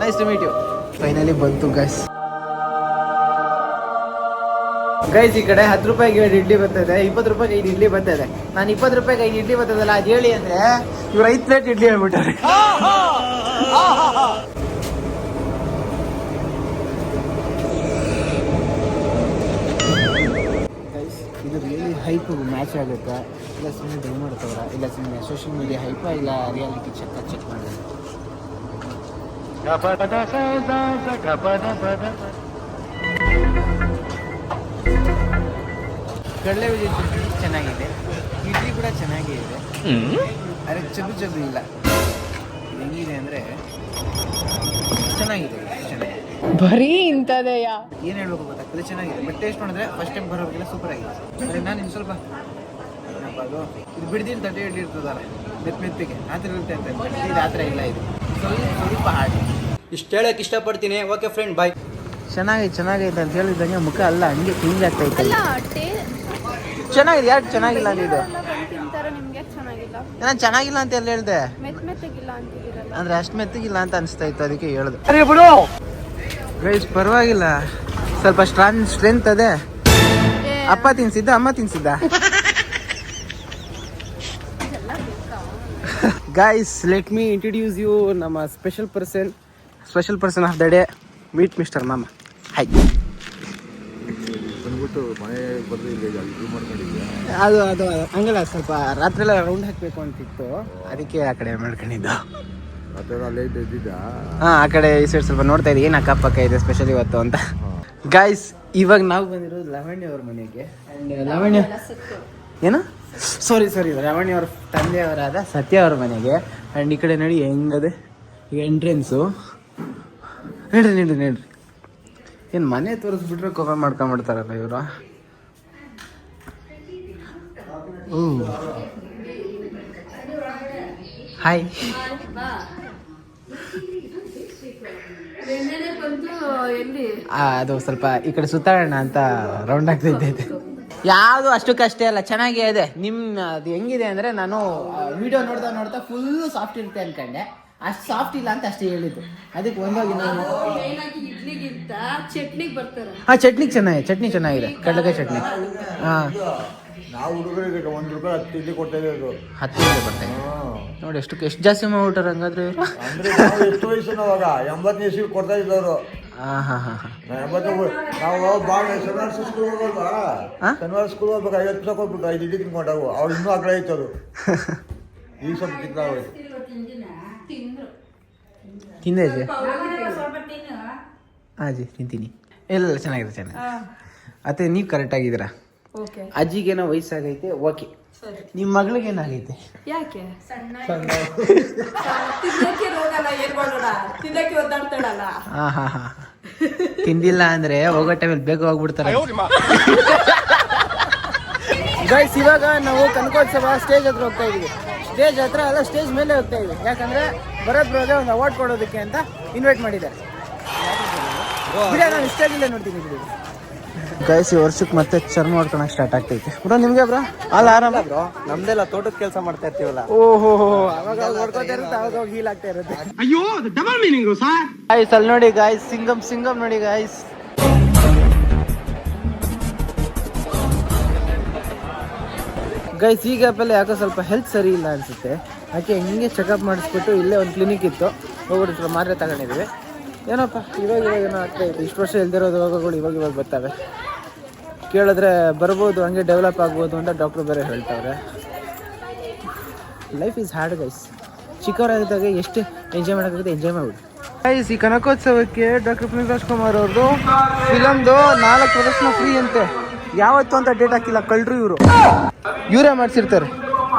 nice to meet you finally ಬಂತು ಗೈಸ್ ಗೈಸ್ ಈ ಕಡೆ ಹತ್ತು ರೂಪಾಯಿಗೆ ಎರಡು ಇಡ್ಲಿ ಬರ್ತದೆ ಇಪ್ಪತ್ತು ರೂಪಾಯಿಗೆ ಐದು ಇಡ್ಲಿ ಬರ್ತದೆ. ನಾನು ಇಪ್ಪತ್ತು ರೂಪಾಯಿಗೆ ಐದು ಇಡ್ಲಿ ಬರ್ತದಲ್ಲ ಅದು ಹೇಳಿ ಅಂದ್ರೆ ಇವ್ರು ಐದು ಪ್ಲೇಟ್ ಇಡ್ಲಿ ಹೇಳ್ಬಿಟ್ಟಾರೆ ಗೈಸ್ ಇದು ರಿಯಲಿ ಹೈಪ್ ಮ್ಯಾಚ್ ಆಗುತ್ತಾ. ಇಲ್ಲ ಸುಮ್ಮನೆ ಡ್ರೈ ಮಾಡ್ತಾವ್ರ? ಇಲ್ಲ ಸುಮ್ಮನೆ ಸೋಷಿಯಲ್ ಮೀಡಿಯಾ ಹೈಪ ಇಲ್ಲ ರಿಯಾಲಿಟಿ ಚೆಕ್ ಚೆಕ್ ಮಾಡಿದ್ರೆ ಕಡಲೆ ಬೀಜ ಚಟ್ನಿ ಚೆನ್ನಾಗಿದೆ. ಇಡ್ಲಿ ಕೂಡ ಚೆನ್ನಾಗೇ ಇದೆ ಆದರೆ ಚಬು ಚಬು ಇಲ್ಲ. ಹೆಂಗಿದೆ ಅಂದರೆ ಚೆನ್ನಾಗಿದೆ ಚೆನ್ನಾಗಿದೆ. ಬರೀ ಇಂಥದೆಯಾ? ಏನು ಹೇಳ್ಬೇಕು ಗೊತ್ತಾಗ್ತದೆ ಚೆನ್ನಾಗಿದೆ. ಬಟ್ ಟೇಸ್ಟ್ ನೋಡಿದ್ರೆ ಫಸ್ಟ್ ಟೈಮ್ ಬರೋರಿಗೆಲ್ಲ ಸೂಪರ್ ಆಗಿದೆ. ಅಂದರೆ ನಾನು ಇನ್ನು ಸ್ವಲ್ಪ ಏನಪ್ಪ ಅದು ಇದು ಬಿಡ್ದಿನ ತಟ್ಟೆ ಇಡ್ಲಿ ಇರ್ತದಲ್ಲ? ಮೆತ್ ಮೆತ್ತಿಗೆ. ಆ ಥರ ಇರುತ್ತೆ ಅಂತ. ಇದು ಆ ಥರ ಇಲ್ಲ ಇದು. ಸ್ವಲ್ಪ ಸ್ವಲ್ಪ ಹಾಡಿ ಇಷ್ಟು ಹೇಳಕ್ ಇಷ್ಟಪಡ್ತೀನಿ. ಓಕೆ ಫ್ರೆಂಡ್ ಬಾಯ್ ಚೆನ್ನಾಗಿದೆ ಚೆನ್ನಾಗೈತೆ ಅಂತ ಹೇಳಿದಂಗೆ ಮುಖ ಅಲ್ಲ ಹಂಗೆ ಚೇಂಜ್ ಆಗ್ತಾ ಇತ್ತು. ಅಲ್ಲ ಟೇ ಚೆನ್ನಾಗಿದೆ ಯಾರು ಚೆನ್ನಾಗಿಲ್ಲ ಅಂತ ಇದು? ನಿಮ್ಗೆ ಚೆನ್ನಾಗಿಲ್ಲ? ನಾನು ಚೆನ್ನಾಗಿಲ್ಲ ಅಂತ ಎಲ್ಲ ಹೇಳ್ದೆ? ಅಂದ್ರೆ ಅಷ್ಟು ಮೆತ್ತಗಿಲ್ಲ ಅಂತ ಅನಿಸ್ತಾ ಇತ್ತು ಅದಕ್ಕೆ ಹೇಳ್ದೆ. ಗೈಸ್ ಪರವಾಗಿಲ್ಲ. ಸ್ವಲ್ಪ ಸ್ಟ್ರಾಂಗ್ ಸ್ಟ್ರೆಂತ್ ಅದೇ. ಅಪ್ಪ ತಿನ್ಸಿದ್ದ ಅಮ್ಮ ತಿನ್ಸಿದ್ದ? Guys let me introduce you ನಮ್ಮ special person special person of the day meet mister ಮಾಮ. ಹಾಯ್ ಅದು ಅದು ಹಂಗಲ್ಲ ಸ್ವಲ್ಪ ರಾತ್ರಿ ಎಲ್ಲ ರೌಂಡ್ ಹಾಕ್ಬೇಕು ಅಂತಿತ್ತು. ಅದಕ್ಕೆ ಆ ಕಡೆ ಮಾಡ್ಕೊಂಡಿದ್ದು. ಆ ಕಡೆ ಈ ಸೈಡ್ ಸ್ವಲ್ಪ ನೋಡ್ತಾ ಇದ್ದೀನಿ ಏನು ಅಕ್ಕಪಕ್ಕ ಇದೆ ಸ್ಪೆಷಲ್ ಇವತ್ತು ಅಂತ. ಗಾಯ್ಸ್ ಇವಾಗ ನಾವು ಬಂದಿರೋದು ಲಾವಣ್ಯ ಅವ್ರ ಮನೆಗೆ. ಅಂಡ್ ಲಾವಣ್ಯ ಏನು? ಸಾರಿ ಸಾರಿ ಲಾವಣ್ಯ ಅವ್ರ ತಂದೆಯವರಾದ ಸತ್ಯ ಅವ್ರ ಮನೆಗೆ. ಅಂಡ್ ಈ ಕಡೆ ನೋಡಿ ಹೆಂಗದೆ? ಈಗ ಎಂಟ್ರೆನ್ಸು ನಡ್ರಿ ನಡ್ರಿ ನಡ್ರಿ. ಏನು ಮನೆ ತೋರಿಸ್ಬಿಟ್ರೆ ಕೋಪ ಮಾಡ್ಕೊಂಬಿಡ್ತಾರಲ್ಲ ಇವರು? Oh hi. ಅದು ಸ್ವಲ್ಪ ಈ ಕಡೆ ಸುತ್ತಾಡೋಣ ಅಂತ ರೌಂಡ್ ಆಗ್ತಿದ್ದೈತೆ ಯಾವುದು ಅಷ್ಟಕ್ಕಷ್ಟೇ ಅಲ್ಲ ಚೆನ್ನಾಗೇ ಇದೆ. ನಿಮ್ಮ ಅದು ಹೆಂಗಿದೆ ಅಂದ್ರೆ ನಾನು ವಿಡಿಯೋ ನೋಡ್ತಾ ನೋಡ್ತಾ ಫುಲ್ ಸಾಫ್ಟ್ ಇರುತ್ತೆ ಅನ್ಕೊಂಡೆ. ಅಷ್ಟು ಸಾಫ್ಟ್ ಇಲ್ಲ ಅಂತ ಅಷ್ಟೇ ಹೇಳಿದ್ದು. ಅದಕ್ಕೆ ಒಂದೋಗಿ ನಾನು ಚಟ್ನಿಗೆ ಹಾ ಚಟ್ನಿ ಚೆನ್ನಾಗಿದೆ ಚಟ್ನಿ ಚೆನ್ನಾಗಿದೆ. ಕಡಲೆಕಾಯಿ ಚಟ್ನಿ. ಹಾ. ನಾವು ಹುಡುಗರಿಗೆ ಒಂದು ರೂಪಾಯಿ ಹತ್ತು ಇಡ್ಲಿ ಕೊಡ್ತಾ ಇರೋದು ಹತ್ತು ಬರ್ತೇನೆ ನೋಡಿ ಎಷ್ಟು ಎಷ್ಟು ಜಾಸ್ತಿ ಮಾಡ್ಬಿಟ್ಟಾರೆ ಹಂಗಾದ್ರೆ ಇವರು? ಅಂದ್ರೆ ನಾವು ಎಷ್ಟು ವಯಸ್ಸು ಅವಾಗ? ಎಂಬತ್ತನೇ ಇಸ್ವಿ ಕೊಡ್ತಾ ಇದ್ದವರು. ಹಾಂ ಹಾಂ ಹಾಂ. ಹಾಂ ಎಂಬತ್ತು ನಾವು ಭಾಳ ಶನಿವಾರ ಸ್ಕೂಲ್ ಹೋಗಲ್ವಾ ಹಾ? ಶನಿವಾರ ಸ್ಕೂಲ್ ಹೋಗ್ಬೇಕು ಐವತ್ತು ರೂಪಾಯಿ ಕೊಟ್ಬಿಟ್ಟು ಐದು ಇಡ್ಲಿ ತಿನ್ಕೊಂಡವು ಅವ್ರು ಇನ್ನೂ ಅಗ್ರ ಆಯ್ತು ಅದು ಈಗ ಸ್ವಲ್ಪ ತಿಂತಾವೆ ತಿಂದೆ ಅಜ್ಜಿ ಅಜ್ಜಿ ತಿಂತೀನಿ. ಇಲ್ಲ ಇಲ್ಲ ಚೆನ್ನಾಗಿದೆ ಚೆನ್ನಾಗಿದೆ. ಅತ್ತೆ ನೀವು ಕರೆಕ್ಟ್ ಆಗಿದ್ದೀರಾ? ಓಕೆ ಅಜ್ಜಿಗೇನೋ ವಯಸ್ಸಾಗೈತೆ ಓಕೆ ನಿಮ್ಮ ಮಗಳಿಗೆ ಏನಾಗೈತೆ? ಯಾಕೆ? ತಿಂದಿಲ್ಲ ಅಂದ್ರೆ ಹೋಗೋ ಟೈಮಲ್ಲಿ ಬೇಗ ಹೋಗ್ಬಿಡ್ತಾರೆ. ಗೈಸ್ ಇವಾಗ ನಾವು ಕನಕೋತ್ಸವ ಸ್ಟೇಜ್ ಹತ್ರ ಹೋಗ್ತಾ ಇದೀವಿ. ಸ್ಟೇಜ್ ಹತ್ರ ಅಲ್ಲ ಸ್ಟೇಜ್ ಮೇಲೆ ಹೋಗ್ತಾ ಇದೀವಿ. ಯಾಕಂದ್ರೆ ಭರತ್ ಬ್ರೋಗೆ ಒಂದು ಅವಾರ್ಡ್ ಕೊಡೋದಕ್ಕೆ ಅಂತ ಇನ್ವೈಟ್ ಮಾಡಿದ್ದಾರೆ. ನಾನು ನಾನು ಸ್ಟೇಜಲ್ಲೇ ನೋಡ್ತೀನಿ ಬಿಡಿ. ಗೈಸ್ ಈ ವರ್ಷಕ್ಕೆ ಮತ್ತೆ ಚರ್ಮ ಹೊಡ್ಕೊಳಕ್ ಸ್ಟಾರ್ಟ್ ಆಗ್ತೈತೆ. ಬ್ರೋ ನಿಮ್ಗೆ ಬ್ರೋ? ಅಲ್ಲ ಆರಾಮ? ಬ್ರೋ ನಮ್ದೆಲ್ಲ ತೋಟದ ಕೆಲಸ ಮಾಡ್ತಾ ಇರ್ತೀವಲ್ಲ. ಓಹೋ ಅವಾಗ ಡಬಲ್ ಇರುತ್ತೆ ಅವಾಗ ಹೀಲ್ ಆಗ್ತಾ ಇರುತ್ತೆ. ಗಾಯ್ಸ್ ಅಲ್ಲಿ ನೋಡಿ ಗಾಯ್ಸ್ ಸಿಂಗಮ್ ಸಿಂಗಮ್ ನೋಡಿ ಗಾಯ್ಸ್ ಗೈಸ್ ಈ ಗ್ಯಾಪಲ್ಲಿ ಯಾಕೋ ಸ್ವಲ್ಪ ಹೆಲ್ತ್ ಸರಿ ಇಲ್ಲ ಅನಿಸುತ್ತೆ. ಯಾಕೆ ಹಿಂಗೆ ಚೆಕಪ್ ಮಾಡಿಸ್ಬಿಟ್ಟು ಇಲ್ಲೇ ಒಂದು ಕ್ಲಿನಿಕ್ ಇತ್ತು. ಹೋಗ್ಬಿಟ್ಟು ಮಾತ್ರೆ ತಗೊಂಡಿದ್ವಿ. ಏನಪ್ಪ ಇವಾಗ ಇವಾಗ ಏನೋ ಆಗ್ತಾ ಇದೆ. ಇಷ್ಟು ವರ್ಷ ಇಲ್ದಿರೋ ರೋಗಗಳು ಇವಾಗ ಇವಾಗ ಬರ್ತವೆ. ಕೇಳಿದ್ರೆ ಬರ್ಬೋದು ಹಂಗೆ ಡೆವಲಪ್ ಆಗ್ಬೋದು ಅಂತ ಡಾಕ್ಟ್ರು ಬೇರೆ ಹೇಳ್ತಾವ್ರೆ ಲೈಫ್ ಈಸ್ ಹಾರ್ಡ್ ಗೈಸ್ ಚಿಕ್ಕವರಾಗಿದ್ದಾಗ ಎಷ್ಟು ಎಂಜಾಯ್ ಮಾಡೋಕ್ಕಾಗುತ್ತೆ ಎಂಜಾಯ್ ಮಾಡ್ಬಿಡಿ ಗೈಸ್ ಈ ಕನಕೋತ್ಸವಕ್ಕೆ ಡಾಕ್ಟರ್ ಪುನೀತ್ ರಾಜ್ಕುಮಾರ್ ಅವ್ರದ್ದು ಫಿಲಮ್ದು ನಾಲ್ಕು ಪ್ರದರ್ಶನ ಫ್ರೀ ಅಂತೆ. ಯಾವತ್ತು ಅಂತ ಡೇಟ್ ಹಾಕಿಲ್ಲ ಕಳ್ಳರು ಇವರು. ಇವರೇ ಮಾಡ್ಸಿರ್ತಾರೆ.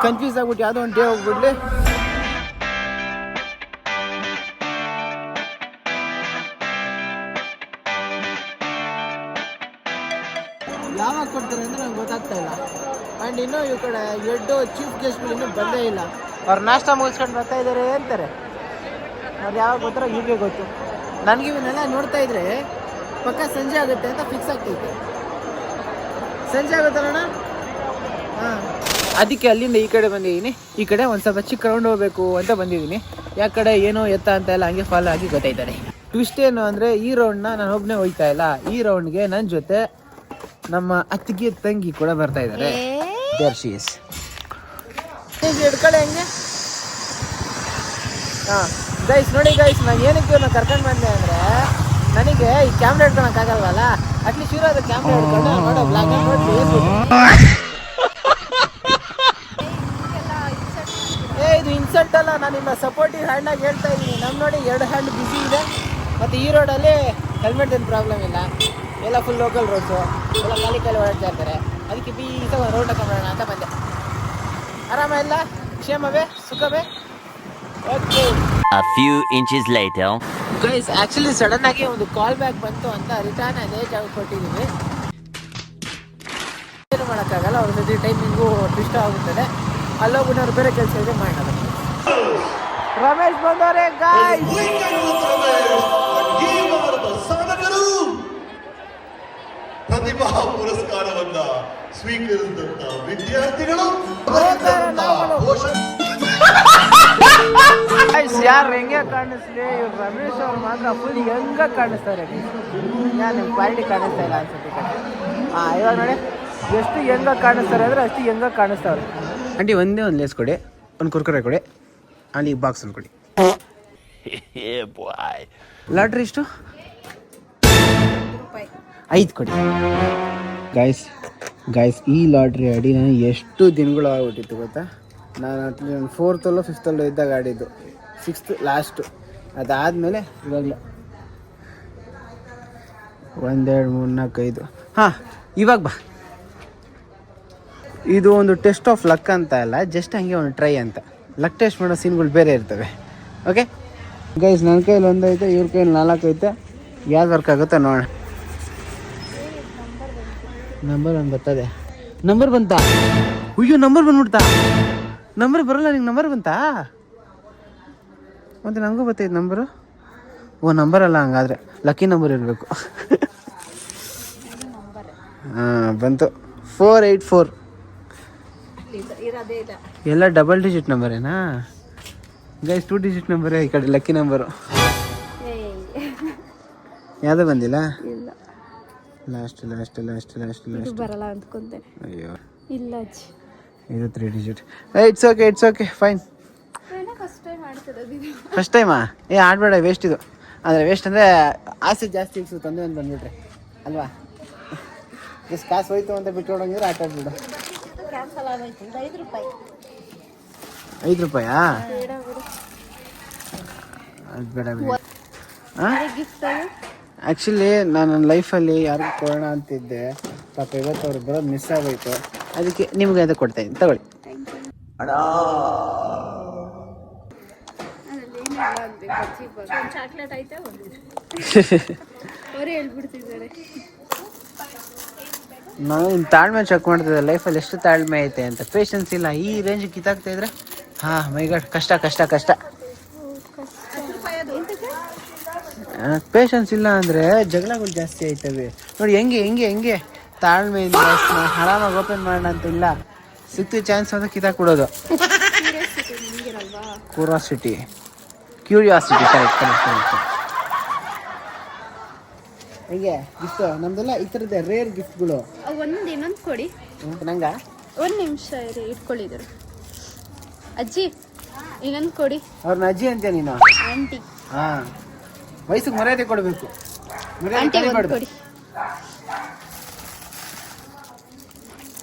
ಕನ್ಫ್ಯೂಸ್ ಆಗ್ಬಿಟ್ಟು ಯಾವುದೋ ಒಂದು ಡೇ ಹೋಗ್ಬಿಡ್ಲಿ. ಆ್ಯಂಡ್ ಇನ್ನೂ ಈ ಕಡೆ ಎಡ್ಡು ಚೀಫ್ ಗೆಸ್ಟ್ಗಳು ಇನ್ನೂ ಬಂದೇ ಇಲ್ಲ. ಅವ್ರು ನಾಷ್ಟ ಮುಗಿಸ್ಕೊಂಡು ಬರ್ತಾ ಇದ್ದಾರೆ ಅಂತಾರೆ. ಅವ್ರು ಯಾವಾಗ ಗೊತ್ತಾರ ಹೀಗೆ ಗೊತ್ತು. ನನಗೆ ಇವನ್ನೆಲ್ಲ ನೋಡ್ತಾ ಇದ್ರೆ ಪಕ್ಕ ಸಂಜೆ ಆಗುತ್ತೆ ಅಂತ ಫಿಕ್ಸ್ ಆಗ್ತೈತೆ. ಸಂಜೆ ಆಗುತ್ತಲ್ಲಣ್ಣ ಹಾಂ. ಅದಕ್ಕೆ ಅಲ್ಲಿಂದ ಈ ಕಡೆ ಬಂದಿದ್ದೀನಿ. ಈ ಕಡೆ ಒಂದು ಸ್ವಲ್ಪ ಚಿಕ್ಕ ರೌಂಡ್ ಹೋಗಬೇಕು ಅಂತ ಬಂದಿದ್ದೀನಿ. ಯಾವ ಕಡೆ ಏನು ಎತ್ತ ಅಂತ ಎಲ್ಲ ಹಂಗೆ ಫಾಲೋ ಆಗಿ ಗೊತ್ತಾಯ್ತಾರೆ ಟ್ವಿಸ್ಟ್ ಏನು ಅಂದರೆ ಈ ರೌಂಡ್ನ ನಾನು ಒಬ್ಬನೇ ಹೋಗ್ತಾ ಇಲ್ಲ. ಈ ರೌಂಡ್ಗೆ ನನ್ನ ಜೊತೆ ನಮ್ಮ ಅತ್ತಿಗೆ ತಂಗಿ ಕೂಡ ಬರ್ತಾ ಇದ್ದಾರೆ ದೇರ್ ಶಿ ಇಸ್ ಹಿಡ್ಕೊಳ್ಳಿ ಹೆಂಗೆ. ಹಾಂ ಗೈಸ್ ನೋಡಿ ಗೈಸ್ ನಾನು ಏನಕ್ಕೆ ನಾನು ಕರ್ಕೊಂಡು ಬಂದೆ ಅಂದರೆ, ನನಗೆ ಈ ಕ್ಯಾಮ್ರಾ ಹಿಡ್ಕೊಳಕ್ಕಾಗಲ್ವಲ್ಲ ಅಟ್ಲೀಸ್ಟ್ ಇರೋದು ಕ್ಯಾಮ್ರಾ ಹಿಡ್ಕೊಂಡು ಬ್ಲಾಕ್ ಬ್ಲಾಗ್ ನೋಡಿ ಏ, ಇದು ಇನ್ಸಲ್ಟ್ ಅಲ್ಲ, ನಾನು ನಿಮ್ಮ ಸಪೋರ್ಟಿವ್ ಹ್ಯಾಂಡಾಗಿ ಹೇಳ್ತಾ ಇದ್ದೀನಿ. ನಮ್ಮ ನೋಡಿ ಎರಡು ಹ್ಯಾಂಡ್ ಬಿಸಿ ಇದೆ. ಮತ್ತು ಈ ರೋಡಲ್ಲಿ ಹೆಲ್ಮೆಟ್ ಏನು ಪ್ರಾಬ್ಲಮ್ ಇಲ್ಲ. ಎಲ್ಲ ಫುಲ್ ಲೋಕಲ್ ರೋಡ್ಸು ಎಲ್ಲ ಖಾಲಿ ಖಾಲಿ ಓಡಾಡ್ತಾ ಇರ್ತಾರೆ ಅದಕ್ಕೆ ಬೀಸ ರೋಡ್ ಹಾಕೊಂಡ್ಬಿಡೋಣ ಅಂತ ಬಂದೆ. ಆರಾಮ ಇಲ್ಲ ಕ್ಷೇಮವೇ? ಸುಖವೇ? Okay. A few inches later. Guys actually sudden ಆಗಿ ಒಂದು ಕಾಲ್ ಬ್ಯಾಕ್ ಬಂತು ಅಂತ ರಿಟರ್ನ್ ಅದೇ ಜಾಗ ಕೊಟ್ಟಿದ್ದೀವಿ ಏನು ಮಾಡೋಕ್ಕಾಗಲ್ಲ ಅವ್ರ ಜೊತೆ ಟೈಮಿಂಗು ಇಷ್ಟ ಆಗುತ್ತದೆ. ಅಲ್ಲೋಗ್ಬಿಟ್ಟು ಅವ್ರು ಬೇರೆ ಕೆಲಸ ಇದೆ ಮಾಡೋದು ರಮೇಶ್ ಬಂದವರೇ ಗಾಯ್ಸ್ ಪ್ರತಿಭಾ ಪುರಸ್ಕಾರವನ್ನ ಸ್ವೀಕರಿಸಿದಂತ ವಿದ್ಯಾರ್ಥಿಗಳು ಯಾರು ಹೆಂಗೆ ಕಾಣಿಸ್ಲಿ? ಇವ್ರು ರಮೇಶ್ ಅವ್ರು ಮಾತ್ರ ಫುಲ್ ಹೆಂಗ ಕಾಣಿಸ್ತಾರೆ? ನಾನು ನಿಮ್ಮ ಕ್ವಾಲಿಟಿ ಕಾಣಿಸ್ತಾ ಇಲ್ಲ ಅನ್ಸುತ್ತೆ ಹಾಂ ಇವಾಗ ನೋಡಿ ಎಷ್ಟು ಹೆಂಗ ಕಾಣಿಸ್ತಾರೆ ಅಂದರೆ ಅಷ್ಟು ಹೆಂಗ ಕಾಣಿಸ್ತಾವ್ರೆ ಆಂಟಿ ಒಂದೇ ಒಂದು ಲೇಸ್ ಕೊಡಿ ಒಂದು ಕುರ್ಕುರೆ ಕೊಡಿ ಅಲ್ಲಿ ಬಾಕ್ಸ್ ಒಂದು ಕೊಡಿ. [laughs] ಲಾಟ್ರಿ ಎಷ್ಟು? ಐದು ಕೊಡಿ. ಗಾಯ್ಸ್ ಗಾಯ್ಸ್ ಈ ಲಾಟ್ರಿ ಆಡಿ ನಾನು ಎಷ್ಟು ದಿನಗಳು ಆಗ್ಬಿಟ್ಟಿತ್ತು ಗೊತ್ತಾ? ನಾನು ಫೋರ್ತಲ್ಲೋ ಫಿಫ್ತಲ್ಲೋ ಇದ್ದಾಗ ಆಡಿದ್ದು ಸಿಕ್ಸ್ತ್ ಲಾಸ್ಟು ಅದಾದಮೇಲೆ ಇವಾಗಲೇ. ಒಂದೆರಡು ಮೂರು ನಾಲ್ಕೈದು ಹಾಂ, ಇವಾಗ ಬಾ. ಇದು ಒಂದು ಟೆಸ್ಟ್ ಆಫ್ ಲಕ್ ಅಂತ ಅಲ್ಲ ಜಸ್ಟ್ ಹಂಗೆ ಒಂದು ಟ್ರೈ ಅಂತ. ಲಕ್ ಟೆಸ್ಟ್ ಮಾಡೋ ಸೀನ್ಗಳು ಬೇರೆ ಇರ್ತವೆ. ಓಕೆ ಗೈಸ್ ನನ್ನ ಕೈಯಲ್ಲಿ ಒಂದೈತೆ, ಇವ್ರ ಕೈಯಲ್ಲಿ ನಾಲ್ಕು ಐತೆ ಯಾವ್ದು ವರ್ಕ್ ಆಗುತ್ತೋ ನೋಡೋಣ. ನಂಬರ್ ಒಂದು ಬರ್ತದೆ. ನಂಬರ್ ಬಂತಾ? ಅಯ್ಯೋ ನಂಬರ್ ಬಂದ್ಬಿಡ್ತಾ? ನಂಬರ್ ಬರಲ್ಲ ನಿಂಗೆ ನಂಬರ್ ಬಂತಾ? ಮತ್ತೆ ನನಗೂ ಬರ್ತೈತೆ ನಂಬರು ಓ ನಂಬರ್ ಅಲ್ಲ ಹಂಗಾದ್ರೆ. ಲಕ್ಕಿ ನಂಬರ್ ಇರಬೇಕು. ಹಾಂ ಬಂತು. ಫೋರ್ ಏಯ್ಟ್ ಫೋರ್ ಎಲ್ಲ ಡಬಲ್ ಡಿಜಿಟ್ ನಂಬರೇನಾ ಗೈಸ್ ಟೂ ಡಿಜಿಟ್ ನಂಬರೇ ಈ ಕಡೆ ಲಕ್ಕಿ ನಂಬರು ಯಾವುದೋ ಬಂದಿಲ್ಲ? Last last last last last ಬರಲ್ಲ ಅಂದ್ಕೊಂಡೆ. ಅಯ್ಯೋ. ಇಲ್ಲ ಅಜ್ಜಿ. ಇದು three digit it's okay it's okay fine first time ಮಾಡ್ತಿರೋದು ಇದು. ಫಸ್ಟ್ ಟೈಮಾ ಏ ಆಡಬೇಡ ವೇಸ್ಟ್ ಇದು. ಅಂದರೆ ವೇಸ್ಟ್ ಅಂದರೆ ಆಸೆ ಜಾಸ್ತಿ ಇಕ್ಸು ತಂದೆ ಅಂತ ಬಂದ್ಬಿಟ್ರೆ. ಅಲ್ವಾ? ಎಷ್ಟು ಕಾಸು ಹೋಯ್ತು ಅಂತ ಬಿಟ್ಟು ಹೋಗಿದ್ರೆ ಆಟ ಆಡ್ಬಿಡು. ಕ್ಯಾನ್ಸಲ್ ಆಗೋಯ್ತು ಇದು ಐದು ರೂಪಾಯಿ. ಐದು ರೂಪಾಯಾ ಅದು ಬೇಡ ಬಿಡಿ. ಹಾಂ ಗಿಫ್ಟ್ ಆ್ಯಕ್ಚುಲಿ ನಾನು ನನ್ನ ಲೈಫಲ್ಲಿ ಯಾರಿಗೂ ಕೊಡೋಣ ಅಂತಿದ್ದೆ. ಪಾಪ ಇವತ್ತು ಅವ್ರು ಬರೋದು ಮಿಸ್ ಆಗೋಯ್ತು. ಅದಕ್ಕೆ ನಿಮಗೆ ಅದು ಕೊಡ್ತಾ ಇದ್ದೀನಿ. ತಗೊಳ್ಳಿ. ಚಾಕ್ಲೇಟ್ ಐತೆ ಅವರೇ ಹೇಳ್ಬಿಡ್ತಿದ್ದಾರೆ ನಾನು ನಿಮ್ಮ ತಾಳ್ಮೆ ಚೆಕ್ ಮಾಡ್ತಿದ್ದೆ. ಲೈಫಲ್ಲಿ ಎಷ್ಟು ತಾಳ್ಮೆ ಐತೆ ಅಂತ. ಪೇಷನ್ಸ್ ಇಲ್ಲ. ಈ ರೇಂಜ್ ಕಿತ್ತಾಗ್ತಾ ಇದ್ರೆ ಹಾಂ ಮೈಗಾಡ್ ಕಷ್ಟ ಕಷ್ಟ ಕಷ್ಟ. ಪೇಷನ್ಸ್ ಇಲ್ಲ ಅಂದರೆ ಜಗಳಗಳು ಜಾಸ್ತಿ ಆಯ್ತವೆ. ನೋಡಿ ಹೆಂಗೆ ಹೆಂಗೆ ಹೆಂಗೆ? ತಾಳ್ಮೆಯಿಂದ ಆರಾಮಾಗಿ ಓಪನ್ ಮಾಡೋಣ ಅಂತ ಇಲ್ಲ. ಸಿಕ್ತು ಚಾನ್ಸ್ ಅಂತ ಕಿತ್ತಾಕ್ಬಿಡೋದು curiosity curiosity correct correct correct ಹೆಂಗೆ? ಗಿಫ್ಟ್ ನಮ್ದೆಲ್ಲ ಈ ಥರದ ರೇರ್ ಗಿಫ್ಟ್ಗಳು ಒಂದು ಇನ್ನೊಂದು ಕೊಡಿ. ನಂಗ? ಒಂದು ನಿಮಿಷ ಇರಿ ಇಟ್ಕೊಳ್ಳಿದ್ರು. ಅಜ್ಜಿ ಇನ್ನೊಂದು ಕೊಡಿ. ಅವ್ರನ್ನ ಅಜ್ಜಿ ಅಂತೀಯ ನೀನು? ಆಂಟಿ. ಹಾ. ವಯಸ್ಸಿಗೆ ಮರ್ಯಾದೆ ಕೊಡಬೇಕು. ಮರ್ಯಾದೆ. ಕೊಡಿ.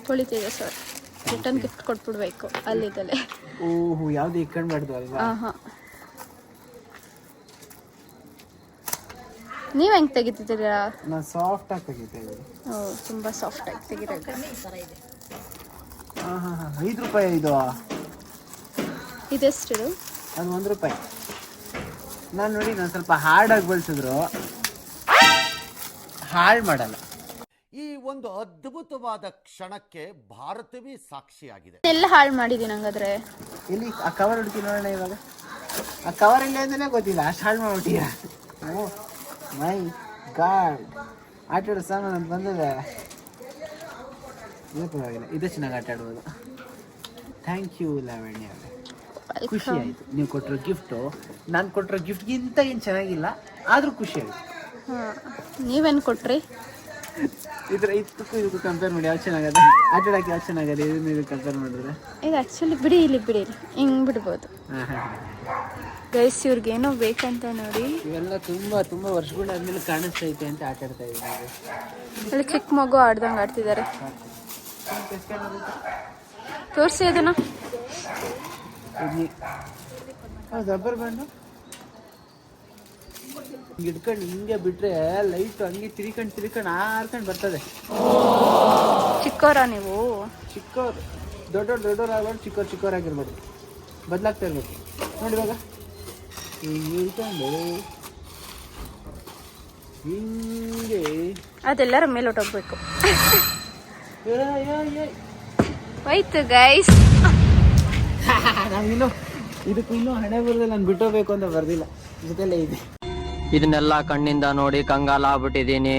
ಕೊಳಿತಿದೆ ಸರ್. ರಿಟರ್ನ್ ಗಿಫ್ಟ್ ಕೊಟ್ಬಿಡ್ಬೇಕು ಅಲ್ಲಿದ್ದಲ್ಲೇ. ಓಹೋ ಯಾವ್ದು ಇಕ್ಕೊಂಡ್ಬಾರ್ದು ಅಲ್ವಾ? ಹಾಂ ಹಾಂ ನೀವು ಹೆಂಗೆ ತೆಗಿತಿದ್ದೀರಾ? ನಾನು ಸಾಫ್ಟ್ ಆಗಿ ತೆಗಿತಾ ಇದ್ದೀನಿ. ಓ ತುಂಬ ಸಾಫ್ಟಾಗಿ ತೆಗಿರೋದು ಹಾ ಹಾ ಹಾ ಐದು ರೂಪಾಯಿ ಇದು. ಇದೆಷ್ಟು ಅದು ಒಂದು ರೂಪಾಯಿ. ನಾನು ನೋಡಿ ನಾನು ಸ್ವಲ್ಪ ಹಾರ್ಡಾಗಿ ಬಳಸಿದ್ರು. ಹಾಳು ಮಾಡಲ್ಲ. ಈ ಒಂದು ಅದ್ಭುತವಾದ ಕ್ಷಣಕ್ಕೆ ಭಾರತವೇ ಸಾಕ್ಷಿಯಾಗಿದೆ. ಎಲ್ಲ ಹಾಳು ಮಾಡಿದೀನಿ ಹಂಗಾದ್ರೆ. ಎಲ್ಲಿ? ಆ ಕವರ್ ಹುಡುಕಿ ನೋಡೋಣ ಇವಾಗ? ಆ ಕವರ್ ಇಲ್ಲ ಅಂತಾನೆ ಗೊತ್ತಿಲ್ಲ ಅಷ್ಟು ಹಾಳು ಮಾಡ್ಬಿಟ್ಟಿಯ? ಮೈ ಗಾಡ್. ಆಟ ಆಡೋ ಸಾಮಾನು ಬಂದಿದೆ. ಇದು ಪರವಾಗಿಲ್ಲ ಇದು ಚೆನ್ನಾಗಿ ಆಟ ಆಡ್ಬೋದು. ಥ್ಯಾಂಕ್ ಯು ಲಾವಣ್ಯ ಅವರೇ. ಖುಷಿ ಆಯಿತು. ನೀವು ಕೊಟ್ಟಿರೋ ಗಿಫ್ಟು ನಾನು ಕೊಟ್ಟಿರೋ ಗಿಫ್ಟ್ಗಿಂತ ಏನು ಚೆನ್ನಾಗಿಲ್ಲ ಆದರೂ ಖುಷಿ ಆಯಿತು. ಹಾಂ ನೀವೇನು ಕೊಟ್ರಿ? ಇದ್ರ ಇದಕ್ಕೂ ಇದಕ್ಕೂ ಕಂಪೇರ್ ಮಾಡಿ ಯಾವ್ದು ಚೆನ್ನಾಗದೆ? ಆಟ ಆಡೋಕೆ ಯಾವ್ದು ಚೆನ್ನಾಗದೆ? ಇದನ್ನ ಇದಕ್ಕೆ ಕಂಪೇರ್ ಮಾಡಿದ್ರೆ? ಇದು ಆ್ಯಕ್ಚುಲಿ ಬಿಡಿ ಇಲ್ಲಿ ಬಿಡಿ ಇಲ್ಲಿ. ಹಿಂಗೆ ಬಿಡ್ಬೋದು. ಗೈಸ್ ಹಾಂ ಏನೋ ಬೇಕಂತ ನೋಡಿ. ಇವೆಲ್ಲ ತುಂಬ ತುಂಬ ವರ್ಷಗಳಾದ್ಮೇಲೆ ಕಾಣಿಸ್ತೈತೆ ಅಂತ ಆಟ ಆಡ್ತಾ ಇದ್ದಾರೆ ಅಲ್ಲಿ ಚಿಕ್ಕ ಮಗು ಆಡ್ದಂಗೆ ಆಡ್ತಿದ್ದಾರೆ ತೋರಿಸಿ ಅದನ್ನ. ಹೌದು ರಬ್ಬರ್ ಬ್ಯಾಂಡು ಹಿಂಗೆ ಇಟ್ಕೊಂಡು ಹಿಂಗೆ ಬಿಟ್ರೆ ಲೈಟ್ ಹಂಗೆ ತಿರ್ಕೊಂಡು ತಿರ್ಕೊಂಡು ಆರ್ಕೊಂಡು ಬರ್ತದೆ. ಚಿಕ್ಕವರ ನೀವು? ಚಿಕ್ಕವ್ರು ದೊಡ್ಡವ್ರು ದೊಡ್ಡವ್ರು ಆಗ್ಬಾರ್ದು ಚಿಕ್ಕವ್ರು ಚಿಕ್ಕವರಾಗಿರ್ಬೋದು ಬದಲಾಗ್ತಾ ಇರ್ಬೇಕು ನೋಡಿ ಇವಾಗ. ಹಿಂಗೆ ಇಟ್ಕೊಂಡು ಹಿಂಗೆ. ಅದೆಲ್ಲರ ಮೇಲೆ ಹೊಟ್ಟೋಗ್ಬೇಕು. ಹೋಯ್ತು ಗೈಸ್ [laughs] ನಾವಿನ್ನು ಇದಕ್ಕೂ ಇನ್ನೂ ಹಣೆ ಬರೋದಿಲ್ಲ ನಾನು ಬಿಟ್ಟೋಗ್ಬೇಕು ಅಂತ ಬರ್ದಿಲ್ಲ. ಜೊತೆಲೇ ಇದೆ. ಇದನ್ನೆಲ್ಲ ಕಣ್ಣಿಂದ ನೋಡಿ ಕಂಗಾಲ ಆಗ್ಬಿಟ್ಟಿದೀನಿ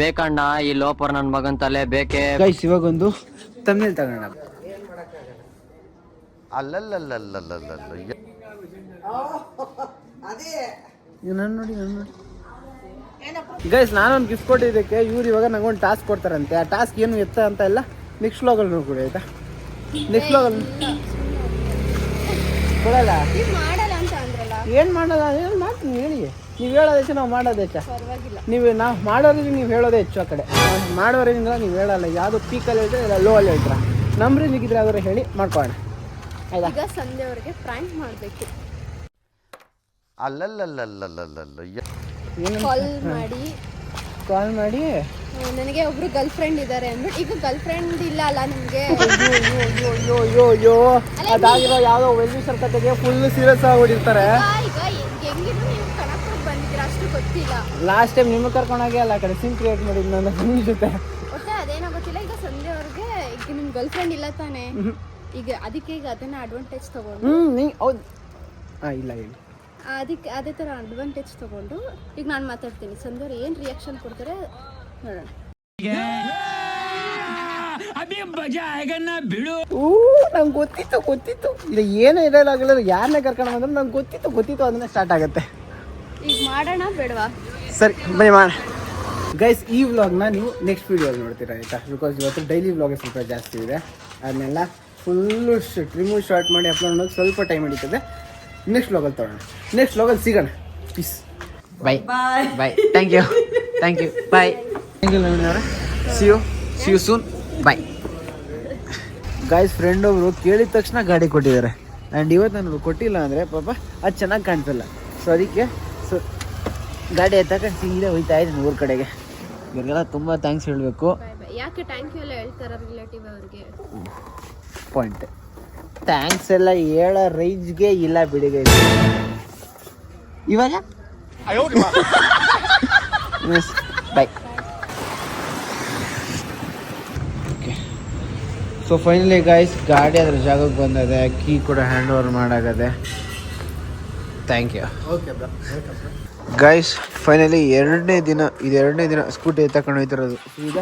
ಬೇಕಣ್ಣ ಈ ಲೋಪರ್ ನನ್ನ ಮಗನ್ ತಲೆ ಬೇಕೇ ಗೈಸ್ ಇವಾಗೊಂದು ತಮಿಳ್ ತಗೋಣ. ನೋಡಿ ನೋಡಿ. ಗೈಸ್ ನಾನೊಂದು ಗಿಫ್ಟ್ ಕೊಟ್ಟಿದ್ದಕ್ಕೆ ಇವ್ರು ಇವಾಗ ನಂಗೊಂದು ಟಾಸ್ಕ್ ಕೊಡ್ತಾರಂತೆ. ಆ ಟಾಸ್ಕ್ ಏನು ಎತ್ತ ಅಂತ ಎಲ್ಲ ನೆಕ್ಸ್ಟ್ ವ್ಲಾಗಲ್ಲಿ ನೋಡ್ಕೊಡಿ ಆಯ್ತಾ? ನೆಕ್ಸ್ಟ್ ವ್ಲಾಗಲ್ಲಿ ಕೊಡಲ್ಲ ಮಾಡಲ್ಲ ಅಂತ ಅಂದ್ರಲ್ಲ. ಏನು ಮಾಡಲ್ಲ? ಏನು ಮಾಡ್ತೀನಿ ಹೇಳಿ. ನೀವು ಹೇಳೋದು ಹೆಚ್ಚು ನಾವು ಮಾಡೋದು ಹೆಚ್ಚ. ಪರವಾಗಿಲ್ಲ. ನೀವು ನಾವು ಮಾಡೋರಿಗೆ ನೀವು ಹೇಳೋದೇ ಹೆಚ್ಚು ಆ ಕಡೆ. ಮಾಡೋರಿಂದ ನೀವು ಹೇಳಲ್ಲ. ಯಾವುದು ಪೀಕಲ್ಲಿ ಹೇಳಿದ್ರೆ ಇಲ್ಲ ಲೋ ಅಲ್ಲಿ ಹೇಳ್ತೀರಾ. ನಮ್ಮ ರೀತಿಗಿದ್ರೆ ಯಾವ್ದಾರು ಹೇಳಿ ಮಾಡ್ಕೊಳ್ಳೋಣ. ಆಯ್ತಾ? ಈಗ ಸಂಜೆ ಅವ್ರಿಗೆ ಪ್ರಾಂಕ್ ಮಾಡಬೇಕು ಏನು ಕಾಲ್ ಮಾಡಿ. ಕಾಲ್ ಮಾಡಿ. ನನಗೆ ಒಬ್ರು ಗರ್ಲ್ ಫ್ರೆಂಡ್ ಇದ್ದಾರೆ ಅಂದ್ಬಿಟ್ಟು ಈಗ ಗರ್ಲ್ ಫ್ರೆಂಡ್ ಇಲ್ಲ ಅಲ್ಲ ನಿಮಗೆ? ಅಯ್ಯೋ ಅಯ್ಯೋ ಅಯ್ಯೋ ಅದಾಗಿರೋ ಯಾವುದೋ ವೆಲ್ವಿ ಕತೆಗೆ ಫುಲ್ ಸೀರಿಯಸ್ ಆಗಿಬಿಟ್ಟಿರ್ತಾರೆ. ಈಗ ಹೆಂಗಿದ್ರು ನೀವು ಕಣಕ್ಕೆ ಬಂದಿದ್ದೀರಾ? ಅಷ್ಟು ಗೊತ್ತಿಲ್ಲ. ಲಾಸ್ಟ್ ಟೈಮ್ ನಿಮಗೆ ಕರ್ಕೊಂಡೋಗಿ ಅಲ್ಲ ಆ ಕಡೆ ಸಿಮ್ ಕ್ರಿಯೇಟ್ ಮಾಡಿದ್ದು ನನ್ನ ಫ್ರೆಂಡ್ ಜೊತೆ. ಒಟ್ಟೆ ಅದೇನೋ ಗೊತ್ತಿಲ್ಲ ಈಗ ಸಂಜೆ ಅವ್ರಿಗೆ ಈಗ ನಿಮ್ ಗರ್ಲ್ ಫ್ರೆಂಡ್ ಇಲ್ಲ ತಾನೆ? ಈಗ ಅದಕ್ಕೆ ಈಗ ಅದನ್ನ ಅಡ್ವಾಂಟೇಜ್ ತಗೊಂಡು ಹ್ಞೂ ನೀ ಹೌದು. ಹಾಂ ಇಲ್ಲ ಹೇಳಿ ಅದಕ್ಕೆ ಅದೇ ಥರ ಅಡ್ವಾಂಟೇಜ್ ತಗೊಂಡು ಈಗ ನಾನು ಮಾತಾಡ್ತೀನಿ. ಸಂಜೆ ಅವ್ರು ಏನು ರಿಯಾಕ್ಷನ್ ಕೊಡ್ತಾರೆ? ನೋಡೋಣ ಊ ನಂಗೆ ಗೊತ್ತಿತ್ತು ಗೊತ್ತಿತ್ತು. ಇದು ಏನೇ ಇರಲಾಗಲ್ಲ ಯಾರನ್ನೇ ಕರ್ಕೊಂಡು ಬಂದ್ರೆ ನಂಗೆ ಗೊತ್ತಿತ್ತು ಗೊತ್ತಿತ್ತು ಅದನ್ನೇ ಸ್ಟಾರ್ಟ್ ಆಗುತ್ತೆ. ಈಗ ಮಾಡೋಣ ಬೇಡವಾ? ಸರಿ ಬನ್ನಿ ಮಾಡ ಗೈಸ್ ಈ ವ್ಲಾಗ್ನ ನೀವು ನೆಕ್ಸ್ಟ್ ವೀಡಿಯೋಲ್ಲಿ ನೋಡ್ತೀರಾ ಆಯಿತಾ? ಬಿಕಾಸ್ ಇವತ್ತು ಡೈಲಿ ವ್ಲಾಗ್ ಸ್ವಲ್ಪ ಜಾಸ್ತಿ ಇದೆ. ಅದನ್ನೆಲ್ಲ ಫುಲ್ಲು ರಿಮೂವ್ ಶಾರ್ಟ್ ಮಾಡಿ ಅಪ್ಲೋಡ್ ಮಾಡೋದು ಸ್ವಲ್ಪ ಟೈಮ್ ಹಿಡಿತದೆ. ನೆಕ್ಸ್ಟ್ ವ್ಲಾಗಲ್ಲಿ ತಗೋಣ ನೆಕ್ಸ್ಟ್ ವ್ಲಾಗಲ್ಲಿ ಸಿಗೋಣ. Peace bye bye thank you thank you bye thank you Naveen ಅವರೇ see you see you soon bye guys friend ಒಬ್ರು ಕೇಳಿದ ತಕ್ಷಣ ಗಾಡಿ ಕೊಟ್ಟಿದ್ದಾರೆ. ಆ್ಯಂಡ್ ಇವತ್ತು ನನಗೆ ಕೊಟ್ಟಿಲ್ಲ ಅಂದರೆ ಪಾಪ ಅದು ಚೆನ್ನಾಗಿ ಕಾಣ್ತಿಲ್ಲ. ಸೊ ಅದಕ್ಕೆ ಸೊ ಗಾಡಿ ಎತ್ತಕೊಂಡು ಸೀರೆ ಹೋಯ್ತಾ ಇದ್ದೀನಿ ಊರ ಕಡೆಗೆ. ಇವ್ರಿಗೆಲ್ಲ ತುಂಬ ಥ್ಯಾಂಕ್ಸ್ ಹೇಳಬೇಕು. ಯಾಕೆ ಥ್ಯಾಂಕ್ ಯು ಎಲ್ಲ ಹೇಳ್ತಾರೆ ರಿಲೇಟಿವ್ ಅವ್ರಿಗೆ? ಪಾಯಿಂಟ್ ಥ್ಯಾಂಕ್ಸ್ ಎಲ್ಲ ಹೇಳೋ ರೈಜ್ಗೆ ಇಲ್ಲ ಬಿಡಿಗೆ ಇವಾಗ bye okay so finally guys ಗಾಡಿ ಅದ್ರ ಜಾಗಕ್ಕೆ ಬಂದದೆ. ಕೀ ಕೂಡ hand over ಮಾಡಾಗದೆ thank you okay guys finally ಎರಡನೇ ದಿನ ಇದು ಎರಡನೇ ದಿನ ಸ್ಕೂಟಿ ಎತ್ತಕೊಂಡು ಹೋಯ್ತಿರೋದು. ಈಗ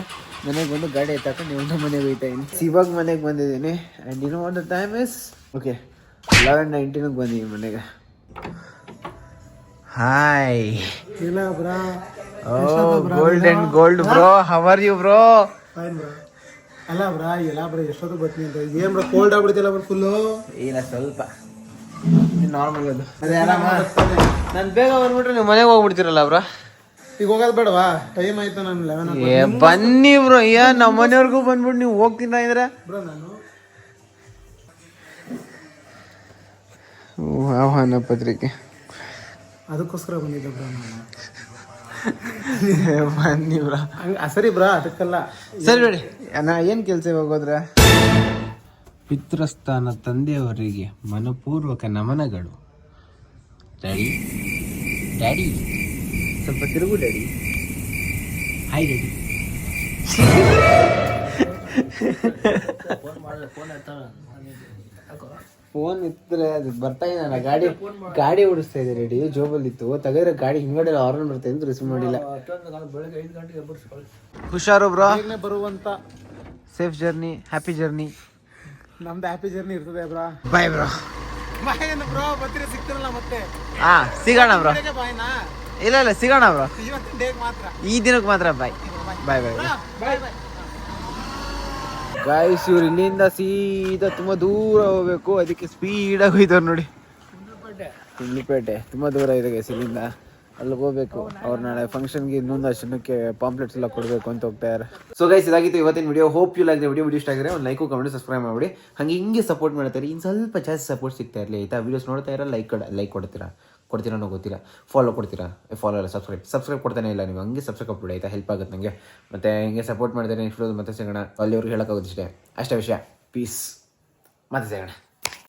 ಮನೆಗೆ ಬಂದು ಗಾಡಿ ಎತ್ತಕೊಂಡು ಇವನು ಮನೆಗೆ ಹೋಯ್ತಾ ಇದ್ದೀನಿ ಇವಾಗ ಮನೆಗೆ ಬಂದಿದ್ದೀನಿ. ಆ್ಯಂಡ್ ಇನ್ನೂ ಒಂದು ಟೈಮ್ ಇಸ್ ಓಕೆ ಲೆವೆನ್ ನೈನ್ಟೀನಿಗೆ ಬಂದಿದ್ದೀನಿ ಮನೆಗೆ. Hi oh gold and gold bro how are you bro ಅಲ್ಲ ಬ್ರಾ ಎಲ್ಲ ಬ್ರ ಎಷ್ಟೊತ್ತು ಬರ್ತೀನಿ ಅಂತ. ಏನ್ ಬ್ರ ಕೋಲ್ಡ್ ಆಗ್ಬಿಡ್ತಿಲ್ಲ ಬ್ರ ಫುಲ್ಲು ಇಲ್ಲ ಸ್ವಲ್ಪ. ನಾರ್ಮಲ್ ಅದು. ಅದೇ ಆರಾಮ ನಾನು ಬೇಗ ಬಂದ್ಬಿಟ್ರೆ ನೀವು ಮನೆಗೆ ಹೋಗ್ಬಿಡ್ತೀರಲ್ಲ ಬ್ರೋ? ಈಗ ಹೋಗೋದು ಬೇಡವಾ? ಟೈಮ್ ಆಯ್ತು ನಾನು ಲೆವೆನ್ ಏ ಬನ್ನಿ ಬ್ರೋ ಏ ನಮ್ಮ ಮನೆಯವ್ರಿಗೂ ಬಂದ್ಬಿಟ್ಟು ನೀವು ಹೋಗ್ತೀನಿ ಇದ್ರೆ? ಬ್ರೋ ನಾನು ಆಹ್ವಾನ ಪತ್ರಿಕೆ. ಅದಕ್ಕೋಸ್ಕರ ಬಂದಿದ್ದೆ ಬ್ರೋ ನಾನು. [laughs] ಬನ್ನಿ ಬ್ರಾ. ಸರಿ ಬ್ರಾ ಅದಕ್ಕಲ್ಲ ಸರಿ ಬಿಡಿ. ನಾ ಏನು ಕೆಲಸ ಹೋಗೋದ್ರ? ಪಿತೃಸ್ಥಾನ ತಂದೆಯವರಿಗೆ ಮನಪೂರ್ವಕ ನಮನಗಳು. ಡ್ಯಾಡಿ ಡ್ಯಾಡಿ ಸ್ವಲ್ಪ ತಿರುಗು ಡ್ಯಾಡಿ ಹಾಯ್ ಡ್ಯಾಡಿ ಫೋನ್ ಇದ್ರೆ ಅದು ಬರ್ತಾ ಇಲ್ಲ ಗಾಡಿ ಗಾಡಿ ಓಡಿಸ್ತಾ ಇದೆ ರೆಡಿ ಜೋಬಲ್ಲಿ ಇತ್ತು ತಗದ್ರೆ ಗಾಡಿ ಹಿಂಗಡೆ ಆರ್ಡರ್ ಬರ್ತಾ ಇದ್ದು ರಿಸೀವ್ ಮಾಡಿಲ್ಲ. ಹುಷಾರು ಬ್ರೋ? ಬರುವಂತ ಸೇಫ್ ಜರ್ನಿ ಹ್ಯಾಪಿ ಜರ್ನಿ ನಮ್ದು ಹ್ಯಾಪಿ ಜರ್ನಿ ಇರ್ತದೆ ಬ್ರಾ. Bye bro. ಬಾಯ್ ಏನು ಬ್ರೋ ಬರ್ತೀರ? ಸಿಗ್ತಿರಲ್ಲ ಮತ್ತೆ. ಹಾ ಸಿಗೋಣ ಬ್ರೋ. ಬಾಯ್ನಾ. ಇಲ್ಲ ಇಲ್ಲ ಸಿಗೋಣ ಬ್ರೋ. ಈ ದಿನಕ್ಕೆ ಮಾತ್ರ ಬಾಯ್ bye bye bye bye guys ಇವ್ರು ಇಲ್ಲಿಂದ ಸೀದಾ ತುಂಬಾ ದೂರ ಹೋಗ್ಬೇಕು. ಅದಕ್ಕೆ ಸ್ಪೀಡಾಗಿ ಹೋಯ್ತವ್ರು ನೋಡಿ. ಕುಂಡ್ಲಿಪೇಟೆ ತುಂಬಾ ದೂರ ಇದೆ ಗೈಸ್ ಇಲ್ಲಿಂದ. ಅಲ್ಲಿಗೆ ಹೋಗ್ಬೇಕು. ಅವ್ರು ನಾಳೆ ಫಂಕ್ಷನ್ಗೆ ಇನ್ನೊಂದು ಜನಕ್ಕೆ ಪಾಂಪ್ಲೆಟ್ಸ್ ಎಲ್ಲ ಕೊಡಬೇಕು ಅಂತ ಹೋಗ್ತಾರೆ ಸೊ ಗೈಸ್ ಇದಾಗಿತ್ತು ಇವತ್ತಿನ video hope you like video video ಇಷ್ಟ ಆಗಿದ್ರೆ ಒಂದು ಲೈಕು ಕಮೆಂಟ್ ಸಬ್ಸ್ಕ್ರೈಬ್ ಮಾಡಿ ಹಂಗೆ ಹಿಂಗೆ ಸಪೋರ್ಟ್ ಮಾಡ್ತಾರೆ ಇನ್ನು ಸ್ವಲ್ಪ ಜಾಸ್ತಿ ಸಪೋರ್ಟ್ ಸಿಗ್ತಾ ಇರಲಿ ಆಯ್ತಾ? ವಿಡಿಯೋಸ್ ನೋಡ್ತಾ ಇರೋ ಲೈಕ್ ಲೈಕ್ ಕೊಡ್ತೀರಾ? ಕೊಡ್ತೀರಾ ಅನ್ನೋ ಗೊತ್ತಿಲ್ಲ. ಫಾಲೋ ಕೊಡ್ತೀರಾ? ಫಾಲೋ ಇಲ್ಲ ಸಬ್ಸ್ಕ್ರೈಬ್ ಸಬ್ಸ್ಕ್ರೈಬ್ ಕೊಡ್ತಾನೆ ಇಲ್ಲ ನೀವು. ಹಂಗೆ ಸಬ್ಸ್ಕ್ರೈಬ್ ಕೊಟ್ಬಿಡಿ, ಆಯ್ತಾ? ಹೆಲ್ಪ್ ಆಗುತ್ತೆ ನನಗೆ ಮತ್ತೆ ಹಿಂಗೆ ಸಪೋರ್ಟ್ ಮಾಡಿದರೆ ನೆಕ್ಸ್ಟ್ ಮತ್ತೆ ಸಿಗೋಣ. ಅಲ್ಲಿವ್ರಿಗೆ ಹೇಳೋಕ್ಕಾಗುತ್ತೆ ಅಷ್ಟೇ ಅಷ್ಟೇ ವಿಷಯ. ಪೀಸ್ ಮತ್ತೆ ಸಿಗೋಣ.